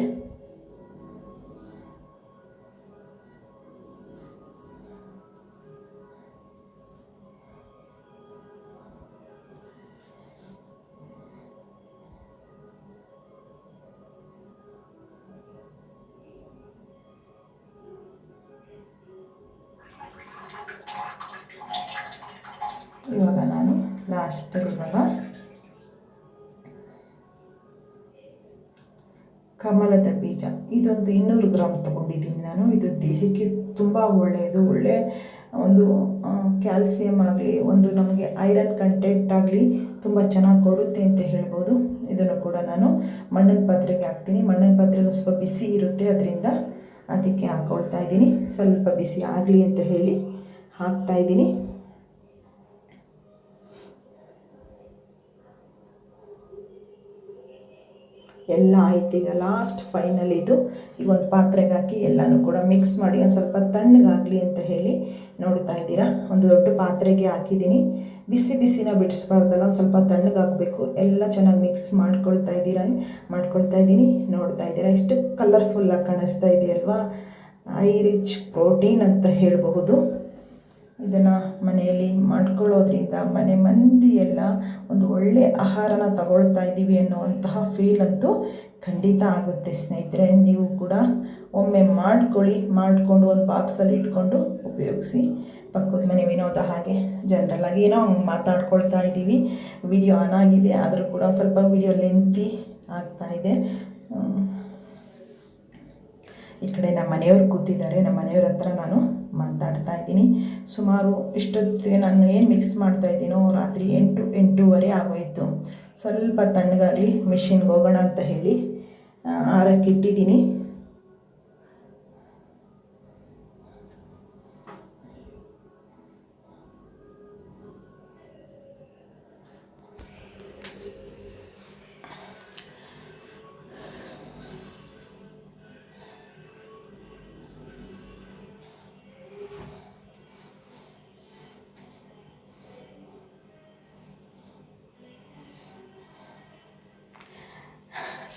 ಬೀಜ ಇದೊಂದು ಇನ್ನೂರು ಗ್ರಾಮ್ ತೊಗೊಂಡಿದ್ದೀನಿ ನಾನು. ಇದು ದೇಹಕ್ಕೆ ತುಂಬ ಒಳ್ಳೆಯದು. ಒಳ್ಳೆ ಒಂದು ಕ್ಯಾಲ್ಸಿಯಂ ಆಗಲಿ, ಒಂದು ನಮಗೆ ಐರನ್ ಕಂಟೆಂಟ್ ಆಗಲಿ ತುಂಬ ಚೆನ್ನಾಗಿ ಕೊಡುತ್ತೆ ಅಂತ ಹೇಳ್ಬೋದು. ಇದನ್ನು ಕೂಡ ನಾನು ಮಣ್ಣಿನ ಪಾತ್ರೆಗೆ ಹಾಕ್ತೀನಿ. ಮಣ್ಣಿನ ಪಾತ್ರೆ ಸ್ವಲ್ಪ ಬಿಸಿ ಇರುತ್ತೆ, ಅದರಿಂದ ಅದಕ್ಕೆ ಹಾಕ್ಕೊಳ್ತಾ ಇದ್ದೀನಿ. ಸ್ವಲ್ಪ ಬಿಸಿ ಆಗಲಿ ಅಂತ ಹೇಳಿ ಹಾಕ್ತಾ ಇದ್ದೀನಿ ಎಲ್ಲ ಆಯ್ತು. ಈಗ ಲಾಸ್ಟ್ ಫೈನಲ್ ಇದು. ಈಗ ಒಂದು ಪಾತ್ರೆಗೆ ಹಾಕಿ ಎಲ್ಲನೂ ಕೂಡ ಮಿಕ್ಸ್ ಮಾಡಿ ಒಂದು ಸ್ವಲ್ಪ ತಣ್ಣಗಾಗಲಿ ಅಂತ ಹೇಳಿ ನೋಡ್ತಾ ಇದ್ದೀರಾ. ಒಂದು ದೊಡ್ಡ ಪಾತ್ರೆಗೆ ಹಾಕಿದ್ದೀನಿ. ಬಿಸಿ ಬಿಸಿನ ಬಿಡಿಸ್ಬಾರ್ದಲ್ಲ, ಒಂದು ಸ್ವಲ್ಪ ತಣ್ಣಗಾಗಬೇಕು. ಎಲ್ಲ ಚೆನ್ನಾಗಿ ಮಿಕ್ಸ್ ಮಾಡ್ಕೊಳ್ತಾ ಇದ್ದೀರಾ? ಮಾಡ್ಕೊಳ್ತಾ ಇದ್ದೀನಿ. ನೋಡ್ತಾ ಇದ್ದೀರಾ? ಎಷ್ಟು ಕಲರ್ಫುಲ್ಲಾಗಿ ಕಾಣಿಸ್ತಾ ಇದೆಯಲ್ವಾ? ಐ ರಿಚ್ ಪ್ರೋಟೀನ್ ಅಂತ ಹೇಳಬಹುದು. ಇದನ್ನು ಮನೆಯಲ್ಲಿ ಮಾಡ್ಕೊಳ್ಳೋದ್ರಿಂದ ಮನೆ ಮಂದಿ ಎಲ್ಲ ಒಂದು ಒಳ್ಳೆಯ ಆಹಾರನ ತಗೊಳ್ತಾ ಇದ್ದೀವಿ ಅನ್ನುವಂತಹ ಫೀಲ್ ಅಂತೂ ಖಂಡಿತ ಆಗುತ್ತೆ ಸ್ನೇಹಿತರೆ. ನೀವು ಕೂಡ ಒಮ್ಮೆ ಮಾಡ್ಕೊಳ್ಳಿ, ಮಾಡಿಕೊಂಡು ಒಂದು ಬಾಕ್ಸಲ್ಲಿ ಇಟ್ಕೊಂಡು ಉಪಯೋಗಿಸಿ ಪಕ್ಕದ ಮನೆ ವಿನೋದ ಹಾಗೆ ಜನರಲ್ಲಾಗಿ ಏನೋ ಹಂಗೆ ಮಾತಾಡ್ಕೊಳ್ತಾ ಇದ್ದೀವಿ. ವಿಡಿಯೋ ಆನ್ ಆಗಿದೆ, ಆದರೂ ಕೂಡ ಸ್ವಲ್ಪ ವಿಡಿಯೋ ಲೆಂತಿ ಆಗ್ತಾಯಿದೆ ಈ ಕಡೆ ನಮ್ಮ ಮನೆಯವ್ರು ಕೂತಿದ್ದಾರೆ, ನಮ್ಮ ಮನೆಯವ್ರ ಹತ್ರ ನಾನು ಮಾತಾಡ್ತಾ ಇದ್ದೀನಿ. ಸುಮಾರು ಇಷ್ಟೊತ್ತಿಗೆ ನಾನು ಏನು ಮಿಕ್ಸ್ ಮಾಡ್ತಾ ಇದ್ದೀನೋ ರಾತ್ರಿ ಎಂಟು, ಎಂಟೂವರೆ ಆಗೋಯಿತು. ಸ್ವಲ್ಪ ತಣ್ಣಗಾಗಲಿ ಮಿಷಿನ್ಗೆ ಹೋಗೋಣ ಅಂತ ಹೇಳಿ ಆರಕ್ಕೆ ಇಟ್ಟಿದ್ದೀನಿ.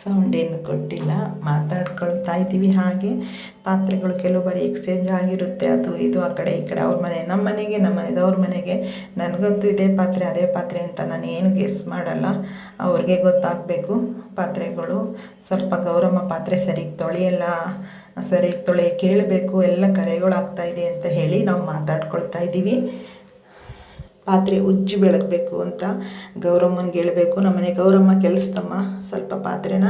ಸೌಂಡ್ ಏನು ಕೊಟ್ಟಿಲ್ಲ. ಮಾತಾಡ್ಕೊಳ್ತಾ ಇದ್ದೀವಿ ಹಾಗೆ. ಪಾತ್ರೆಗಳು ಕೆಲವು ಬಾರಿ ಎಕ್ಸ್ಚೇಂಜ್ ಆಗಿರುತ್ತೆ. ಅದು ಇದು ಆ ಕಡೆ ಈ ಕಡೆ ಅವ್ರ ಮನೆ, ನಮ್ಮ ಮನೆಗೆ, ನಮ್ಮ ಮನೆದವ್ರ ಮನೆಗೆ. ನನಗಂತೂ ಇದೇ ಪಾತ್ರೆ, ಅದೇ ಪಾತ್ರೆ ಅಂತ ನಾನು ಏನು ಗೆಸ್ ಮಾಡಲ್ಲ. ಅವ್ರಿಗೆ ಗೊತ್ತಾಗಬೇಕು ಪಾತ್ರೆಗಳು. ಸ್ವಲ್ಪ ಗೌರಮ್ಮ ಪಾತ್ರೆ ಸರಿಗೆ ತೊಳೆಯಲ್ಲ, ಸರಿಗೆ ತೊಳೆ ಕೇಳಬೇಕು, ಎಲ್ಲ ಕರೆಗಳು ಆಗ್ತಾಯಿದೆ ಅಂತ ಹೇಳಿ ನಾವು ಮಾತಾಡ್ಕೊಳ್ತಾ ಇದ್ದೀವಿ. ಪಾತ್ರೆ ಉಜ್ಜಿ ಬೆಳಗಬೇಕು ಅಂತ ಗೌರಮ್ಮನಿಗೆ ಹೇಳಬೇಕು. ನಮ್ಮನೆ ಗೌರಮ್ಮ ಕೆಲಸದಮ್ಮ ಸ್ವಲ್ಪ ಪಾತ್ರೆನ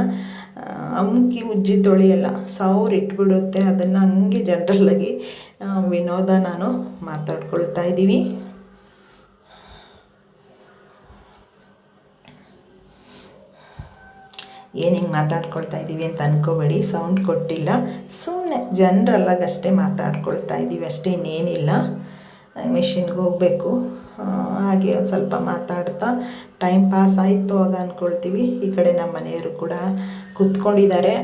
ಅಮ್ಕಿ ಉಜ್ಜಿ ತೊಳೆಯಲ್ಲ ಸಾವಿರ ಇಟ್ಬಿಡುತ್ತೆ. ಅದನ್ನು ಹಂಗೆ ಜನ್ರಲ್ಲಾಗಿ ವಿನೋದ ನಾನು ಮಾತಾಡ್ಕೊಳ್ತಾ ಇದ್ದೀವಿ. ಏನು ಹಿಂಗೆ ಮಾತಾಡ್ಕೊಳ್ತಾ ಇದ್ದೀವಿ ಅಂತ ಅನ್ಕೋಬೇಡಿ ಸೌಂಡ್ ಕೊಟ್ಟಿಲ್ಲ. ಸುಮ್ಮನೆ ಜನರಲ್ಲಾಗಷ್ಟೇ ಮಾತಾಡ್ಕೊಳ್ತಾ ಇದ್ದೀವಿ ಅಷ್ಟೇ ಇನ್ನೇನಿಲ್ಲ ಮಿಷಿನ್ಗೆ ಹೋಗಬೇಕು. ಹಾಗೆ ಒಂದು ಸ್ವಲ್ಪ ಮಾತಾಡ್ತಾ ಟೈಮ್ ಪಾಸ್ ಆಯಿತು ಆಗ ಅಂದ್ಕೊಳ್ತೀವಿ ಈ ಕಡೆ ನಮ್ಮ ಮನೆಯವರು ಕೂಡ ಕೂತ್ಕೊಂಡಿದ್ದಾರೆ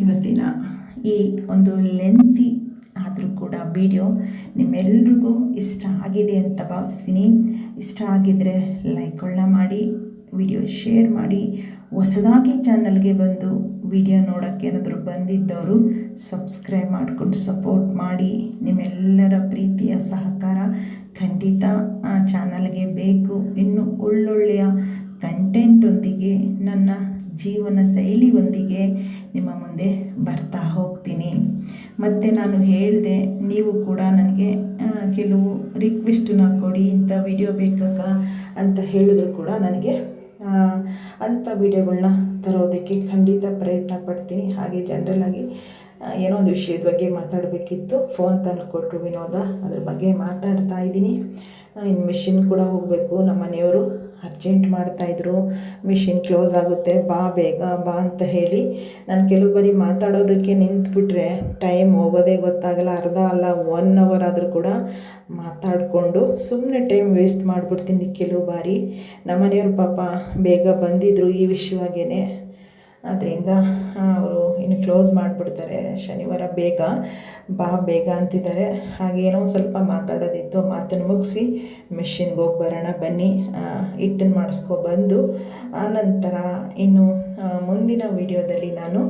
ಇವತ್ತಿನ ಈ ಒಂದು ಲೆಂತಿ ಆದರೂ ಕೂಡ ವಿಡಿಯೋ ನಿಮ್ಮೆಲ್ರಿಗೂ ಇಷ್ಟ ಆಗಿದೆ ಅಂತ ಭಾವಿಸ್ತೀನಿ. ಇಷ್ಟ ಆಗಿದ್ದರೆ ಲೈಕ್ಗಳನ್ನ ಮಾಡಿ ವಿಡಿಯೋ ಶೇರ್ ಮಾಡಿ, ಹೊಸದಾಗಿ ಚಾನಲ್ಗೆ ಬಂದು ವಿಡಿಯೋ ನೋಡೋಕ್ಕೆ ಏನಾದರೂ ಬಂದಿದ್ದವರು ಸಬ್ಸ್ಕ್ರೈಬ್ ಮಾಡ್ಕೊಂಡು ಸಪೋರ್ಟ್ ಮಾಡಿ. ನಿಮ್ಮೆಲ್ಲರ ಪ್ರೀತಿಯ ಸಹಕಾರ ಖಂಡಿತ ಆ ಚಾನಲ್ಗೆ ಬೇಕು. ಜೀವನ ಶೈಲಿಯೊಂದಿಗೆ ನಿಮ್ಮ ಮುಂದೆ ಬರ್ತಾ ಹೋಗ್ತೀನಿ. ಮತ್ತು ನಾನು ಹೇಳಿದೆ, ನೀವು ಕೂಡ ನನಗೆ ಕೆಲವು ರಿಕ್ವೆಸ್ಟನ್ನ ಕೊಡಿ, ಇಂಥ ವಿಡಿಯೋ ಬೇಕಕ್ಕ ಅಂತ ಹೇಳಿದ್ರು ಕೂಡ ನನಗೆ. ಅಂಥ ವಿಡಿಯೋಗಳನ್ನ ತರೋದಕ್ಕೆ ಖಂಡಿತ ಪ್ರಯತ್ನ ಪಡ್ತೀನಿ. ಹಾಗೆ ಜನರಲಾಗಿ ಏನೋ ಒಂದು ವಿಷಯದ ಬಗ್ಗೆ ಮಾತಾಡಬೇಕಿತ್ತು. ಫೋನ್ ತಂದು ಕೊಟ್ಟರು ವಿನೋದ. ಅದ್ರ ಬಗ್ಗೆ ಮಾತಾಡ್ತಾ ಇದ್ದೀನಿ. ಇನ್ನು ಮಿಷಿನ್ ಕೂಡ ಹೋಗಬೇಕು. ನಮ್ಮ ಮನೆಯವರು ಅರ್ಜೆಂಟ್ ಮಾಡ್ತಾಯಿದ್ರು ಮಿಷಿನ್ ಕ್ಲೋಸ್ ಆಗುತ್ತೆ, ಬಾ ಬೇಗ, ಬಾ ಅಂತ ಹೇಳಿ. ನಾನು ಕೆಲವು ಬಾರಿ ಮಾತಾಡೋದಕ್ಕೆ ನಿಂತುಬಿಟ್ರೆ ಟೈಮ್ ಹೋಗೋದೇ ಗೊತ್ತಾಗಲ್ಲ, ಅರ್ಧ ಅಲ್ಲ, ಒನ್ ಅವರ್ ಆದರೂ ಕೂಡ ಮಾತಾಡಿಕೊಂಡು ಸುಮ್ಮನೆ ಟೈಮ್ ವೇಸ್ಟ್ ಮಾಡಿಬಿಡ್ತೀನಿ ಕೆಲವು ಬಾರಿ. ನಮ್ಮ ಮನೆಯವ್ರ ಪಾಪ ಬೇಗ ಬಂದಿದ್ದರು ಈ ವಿಷಯವಾಗೇ ಅದರಿಂದ ಅವರು ಇನ್ನು ಕ್ಲೋಸ್ ಮಾಡಿಬಿಡ್ತಾರೆ. ಶನಿವಾರ ಬೇಗ, ಬಾ, ಬೇಗ ಅಂತಿದ್ದಾರೆ. ಹಾಗೇನೋ ಸ್ವಲ್ಪ ಮಾತಾಡೋದಿತ್ತು, ಮಾತನ್ನು ಮುಗಿಸಿ ಮೆಷಿನ್ಗೆ ಹೋಗಿ ಬರೋಣ, ಬನ್ನಿ ಹಿಟ್ಟನ್ನು ಮಾಡಿಸ್ಕೊಬಂದು ಆನಂತರ ಇನ್ನು ಮುಂದಿನ ವಿಡಿಯೋದಲ್ಲಿ ನಾನು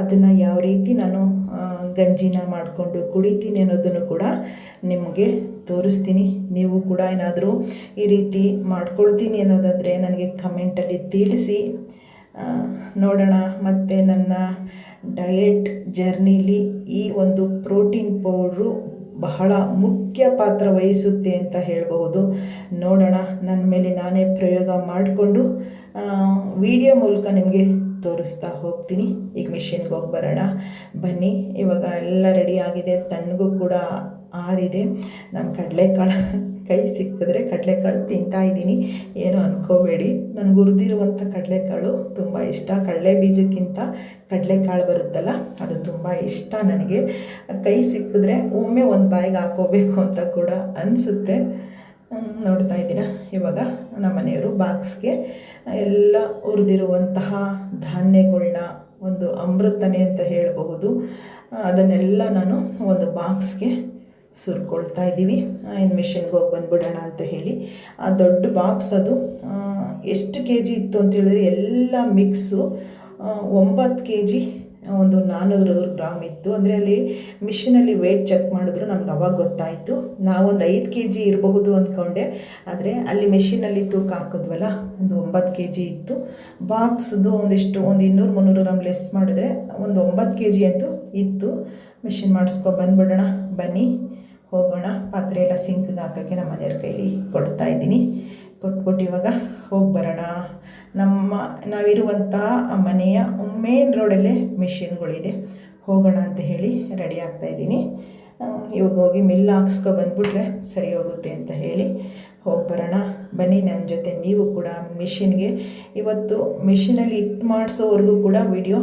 ಅದನ್ನು ಯಾವ ರೀತಿ ನಾನು ಗಂಜಿನ ಮಾಡಿಕೊಂಡು ಕುಡಿತೀನಿ ಅನ್ನೋದನ್ನು ಕೂಡ ನಿಮಗೆ ತೋರಿಸ್ತೀನಿ. ನೀವು ಕೂಡ ಏನಾದರೂ ಈ ರೀತಿ ಮಾಡ್ಕೊಳ್ತೀನಿ ಅನ್ನೋದಾದರೆ ನನಗೆ ಕಮೆಂಟಲ್ಲಿ ತಿಳಿಸಿ. ನೋಡೋಣ ಮತ್ತು ನನ್ನ ಡಯೆಟ್ ಜರ್ನಿಲಿ ಈ ಒಂದು ಪ್ರೋಟೀನ್ ಪೌಡ್ರು ಬಹಳ ಮುಖ್ಯ ಪಾತ್ರ ವಹಿಸುತ್ತೆ ಅಂತ ಹೇಳಬಹುದು. ನೋಡೋಣ, ನನ್ನ ಮೇಲೆ ನಾನೇ ಪ್ರಯೋಗ ಮಾಡಿಕೊಂಡು ವಿಡಿಯೋ ಮೂಲಕ ನಿಮಗೆ ತೋರಿಸ್ತಾ ಹೋಗ್ತೀನಿ. ಈಗ ಮಿಷಿನ್ಗೆ ಹೋಗಿ ಬರೋಣ. ಬನ್ನಿ, ಇವಾಗ ಎಲ್ಲ ರೆಡಿ ಆಗಿದೆ, ತಣ್ಣಗೂ ಕೂಡ ಆರಿದೆ. ನಾನು ಕಡಲೆಕಾಳು ಕೈ ಸಿಕ್ಕಿದ್ರೆ ಕಡಲೆಕಾಳು ತಿಂತಾ ಇದ್ದೀನಿ. ಏನು ಅನ್ಕೋಬೇಡಿ. ನನಗೆ ಹುರಿದಿರುವಂಥ ಕಡಲೆಕಾಳು ತುಂಬ ಇಷ್ಟ. ಕಡಲೆ ಬೀಜಕ್ಕಿಂತ ಕಡಲೆಕಾಳು ಬರುತ್ತಲ್ಲ, ಅದು ತುಂಬ ಇಷ್ಟ ನನಗೆ. ಕೈ ಸಿಕ್ಕಿದ್ರೆ ಒಮ್ಮೆ ಒಂದು ಬಾಯಿಗೆ ಹಾಕೋಬೇಕು ಅಂತ ಕೂಡ ಅನಿಸುತ್ತೆ. ನೋಡ್ತಾ ಇದ್ದೀರಾ? ಇವಾಗ ನಮ್ಮ ಮನೆಯವರು ಬಾಕ್ಸ್ಗೆ ಎಲ್ಲ ಹುರಿದಿರುವಂತಹ ಧಾನ್ಯಗಳನ್ನ ಒಂದು ಅಮೃತನೇ ಅಂತ ಹೇಳಬಹುದು. ಅದನ್ನೆಲ್ಲ ನಾನು ಒಂದು ಬಾಕ್ಸ್ಗೆ ಸುರ್ಕೊಳ್ತಾ ಇದ್ದೀವಿ. ಇನ್ನು ಮಿಷಿನ್ಗೆ ಹೋಗಿ ಬಂದುಬಿಡೋಣ ಅಂತ ಹೇಳಿ. ಆ, ದೊಡ್ಡ ಬಾಕ್ಸ್ ಅದು. ಎಷ್ಟು ಕೆ ಜಿ ಇತ್ತು ಅಂತ ಹೇಳಿದ್ರೆ ಎಲ್ಲ ಮಿಕ್ಸು ಒಂಬತ್ತು ಕೆ ಜಿ ಒಂದು ನಾನ್ನೂರು ಗ್ರಾಮ್ ಇತ್ತು. ಅಂದರೆ ಅಲ್ಲಿ ಮಿಷಿನಲ್ಲಿ ವೇಟ್ ಚೆಕ್ ಮಾಡಿದ್ರು, ನಮ್ಗೆ ಅವಾಗ ಗೊತ್ತಾಯಿತು. ನಾವೊಂದು ಐದು ಕೆ ಜಿ ಇರಬಹುದು ಅಂದ್ಕೊಂಡೆ ಆದರೆ ಅಲ್ಲಿ ಮೆಷಿನಲ್ಲಿ ತೂಕ ಹಾಕಿದ್ವಲ್ಲ, ಒಂದು ಒಂಬತ್ತು ಕೆ ಜಿ ಇತ್ತು ಬಾಕ್ಸ್ದು ಒಂದಿಷ್ಟು, ಒಂದು ಇನ್ನೂರು ಮುನ್ನೂರು ಗ್ರಾಮ್ ಲೆಸ್ ಮಾಡಿದ್ರೆ ಒಂದು ಒಂಬತ್ತು ಕೆ ಜಿ ಅಂತೂ ಇತ್ತು. ಮಿಷಿನ್ ಮಾಡಿಸ್ಕೊ ಬಂದ್ಬಿಡೋಣ, ಬನ್ನಿ. ಹೋಗೋಣ. ಪಾತ್ರೆ ಎಲ್ಲ ಸಿಂಕ್ಗೆ ಹಾಕೋಕ್ಕೆ ನಮ್ಮ ಮನೆಯವ್ರ ಕೈಲಿ ಕೊಡ್ತಾ ಇದ್ದೀನಿ. ಕೊಟ್ಬಿಟ್ಟು ಇವಾಗ ಹೋಗಿ ಬರೋಣ. ನಮ್ಮ ನಾವಿರುವಂತಹ ಮನೆಯ ಮೇನ್ ರೋಡಲ್ಲೇ ಮಿಷಿನ್ಗಳಿದೆ ಹೋಗೋಣ ಅಂತ ಹೇಳಿ ರೆಡಿ ಆಗ್ತಾ ಇದ್ದೀನಿ. ಇವಾಗ ಹೋಗಿ ಮಿಲ್ ಹಾಕ್ಸ್ಕೊ ಬಂದುಬಿಟ್ರೆ ಸರಿ ಹೋಗುತ್ತೆ ಅಂತ ಹೇಳಿ ಹೋಗಿ ಬರೋಣ. ಬನ್ನಿ ನಮ್ಮ ಜೊತೆ ನೀವು ಕೂಡ ಮಿಷಿನ್ಗೆ ಇವತ್ತು ಮಿಷಿನಲ್ಲಿ ಇಟ್ಟು ಮಾಡಿಸೋವರೆಗೂ ಕೂಡ ವಿಡಿಯೋ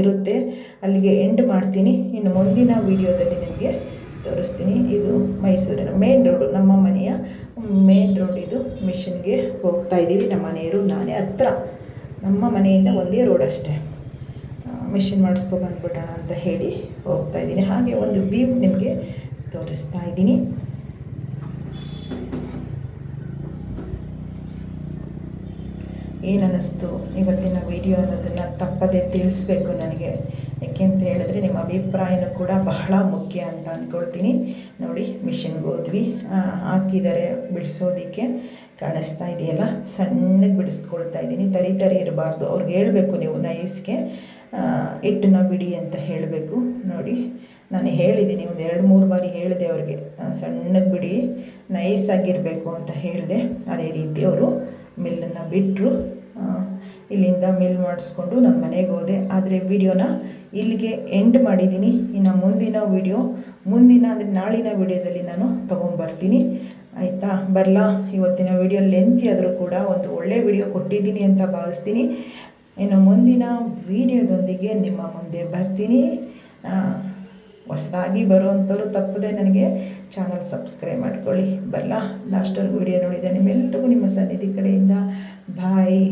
ಇರುತ್ತೆ. ಅಲ್ಲಿಗೆ ಎಂಡ್ ಮಾಡ್ತೀನಿ. ಇನ್ನು ಮುಂದಿನ ವಿಡಿಯೋದಲ್ಲಿ ನಿಮಗೆ ತೋರಿಸ್ತೀನಿ. ಇದು ಮೈಸೂರಿನ ಮೇನ್ ರೋಡು ನಮ್ಮ ಮನೆಯ ಮೇನ್ ರೋಡ್ ಇದು ಮಿಷಿನ್ಗೆ ಹೋಗ್ತಾ ಇದ್ದೀವಿ. ನಮ್ಮ ಮನೆಯವರು ನಾನೇ ಹತ್ರ. ನಮ್ಮ ಮನೆಯಿಂದ ಒಂದೇ ರೋಡ್ ಅಷ್ಟೇ. ಮಿಷಿನ್ ಮಾಡಿಸ್ಕೊ ಬಂದ್ಬಿಟ್ಟೋಣ ಅಂತ ಹೇಳಿ ಹೋಗ್ತಾ ಇದ್ದೀನಿ. ಹಾಗೆ ಒಂದು ವ್ಯೂ ನಿಮಗೆ ತೋರಿಸ್ತಾ ಇದ್ದೀನಿ. ಏನನ್ನಿಸ್ತು ಇವತ್ತಿನ ವಿಡಿಯೋ ಅನ್ನೋದನ್ನು ತಪ್ಪದೇ ತಿಳಿಸ್ಬೇಕು ನನಗೆ. ಯಾಕೆ ಅಂತ ಹೇಳಿದ್ರೆ ನಿಮ್ಮ ಅಭಿಪ್ರಾಯನೂ ಕೂಡ ಬಹಳ ಮುಖ್ಯ ಅಂತ ಅಂದ್ಕೊಳ್ತೀನಿ ನೋಡಿ ಮಿಷಿನ್ಗೆ ಹೋದ್ವಿ. ಹಾಕಿದರೆ ಬಿಡಿಸೋದಕ್ಕೆ ಕಾಣಿಸ್ತಾ ಇದೆಯಲ್ಲ? ಸಣ್ಣಗೆ ಬಿಡಿಸ್ಕೊಳ್ತಾ ಇದ್ದೀನಿ ತರಿ ತರಿ ಇರಬಾರ್ದು. ಅವ್ರಿಗೆ ಹೇಳಬೇಕು ನೀವು ನೈಸ್ಗೆ ಹಿಟ್ಟನ್ನ ಬಿಡಿ ಅಂತ ಹೇಳಬೇಕು. ನೋಡಿ, ನಾನು ಹೇಳಿದ್ದೀನಿ, ಒಂದು ಎರಡು ಮೂರು ಬಾರಿ ಹೇಳಿದೆ ಅವ್ರಿಗೆ. ಸಣ್ಣಗೆ ಬಿಡಿ ನೈಸಾಗಿರಬೇಕು ಅಂತ ಹೇಳಿದೆ. ಅದೇ ರೀತಿ ಅವರು ಮಿಲ್ಲನ್ನು ಬಿಟ್ಟರು ಇಲ್ಲಿಂದ ಮಿಲ್ ಮಾಡಿಸ್ಕೊಂಡು ನಮ್ಮ ಮನೆಗೆ ಹೋದೆ. ಆದರೆ ವಿಡಿಯೋನ ಇಲ್ಲಿಗೆ ಎಂಡ್ ಮಾಡಿದ್ದೀನಿ ಇನ್ನು ಮುಂದಿನ ವಿಡಿಯೋ, ಮುಂದಿನ ಅಂದರೆ ನಾಳಿನ ವಿಡಿಯೋದಲ್ಲಿ ನಾನು ತೊಗೊಂಬರ್ತೀನಿ. ಆಯಿತಾ? ಬರಲಾ? ಇವತ್ತಿನ ವಿಡಿಯೋ ಲೆಂತಿ ಆದರೂ ಕೂಡ ಒಂದು ಒಳ್ಳೆಯ ವಿಡಿಯೋ ಕೊಟ್ಟಿದ್ದೀನಿ ಅಂತ ಭಾವಿಸ್ತೀನಿ. ಇನ್ನು ಮುಂದಿನ ವಿಡಿಯೋದೊಂದಿಗೆ ನಿಮ್ಮ ಮುಂದೆ ಬರ್ತೀನಿ. ಹೊಸದಾಗಿ ಬರುವಂಥವ್ರು ತಪ್ಪದೆ ನನಗೆ ಚಾನಲ್ ಸಬ್ಸ್ಕ್ರೈಬ್ ಮಾಡ್ಕೊಳ್ಳಿ. ಬರಲಾ? ಲಾಸ್ಟಲ್ಲಿ ವಿಡಿಯೋ ನೋಡಿದೆ ನಿಮ್ಮೆಲ್ರಿಗೂ ನಿಮ್ಮ ಸನ್ನಿಧಿ ಕಡೆಯಿಂದ. ಬಾಯ್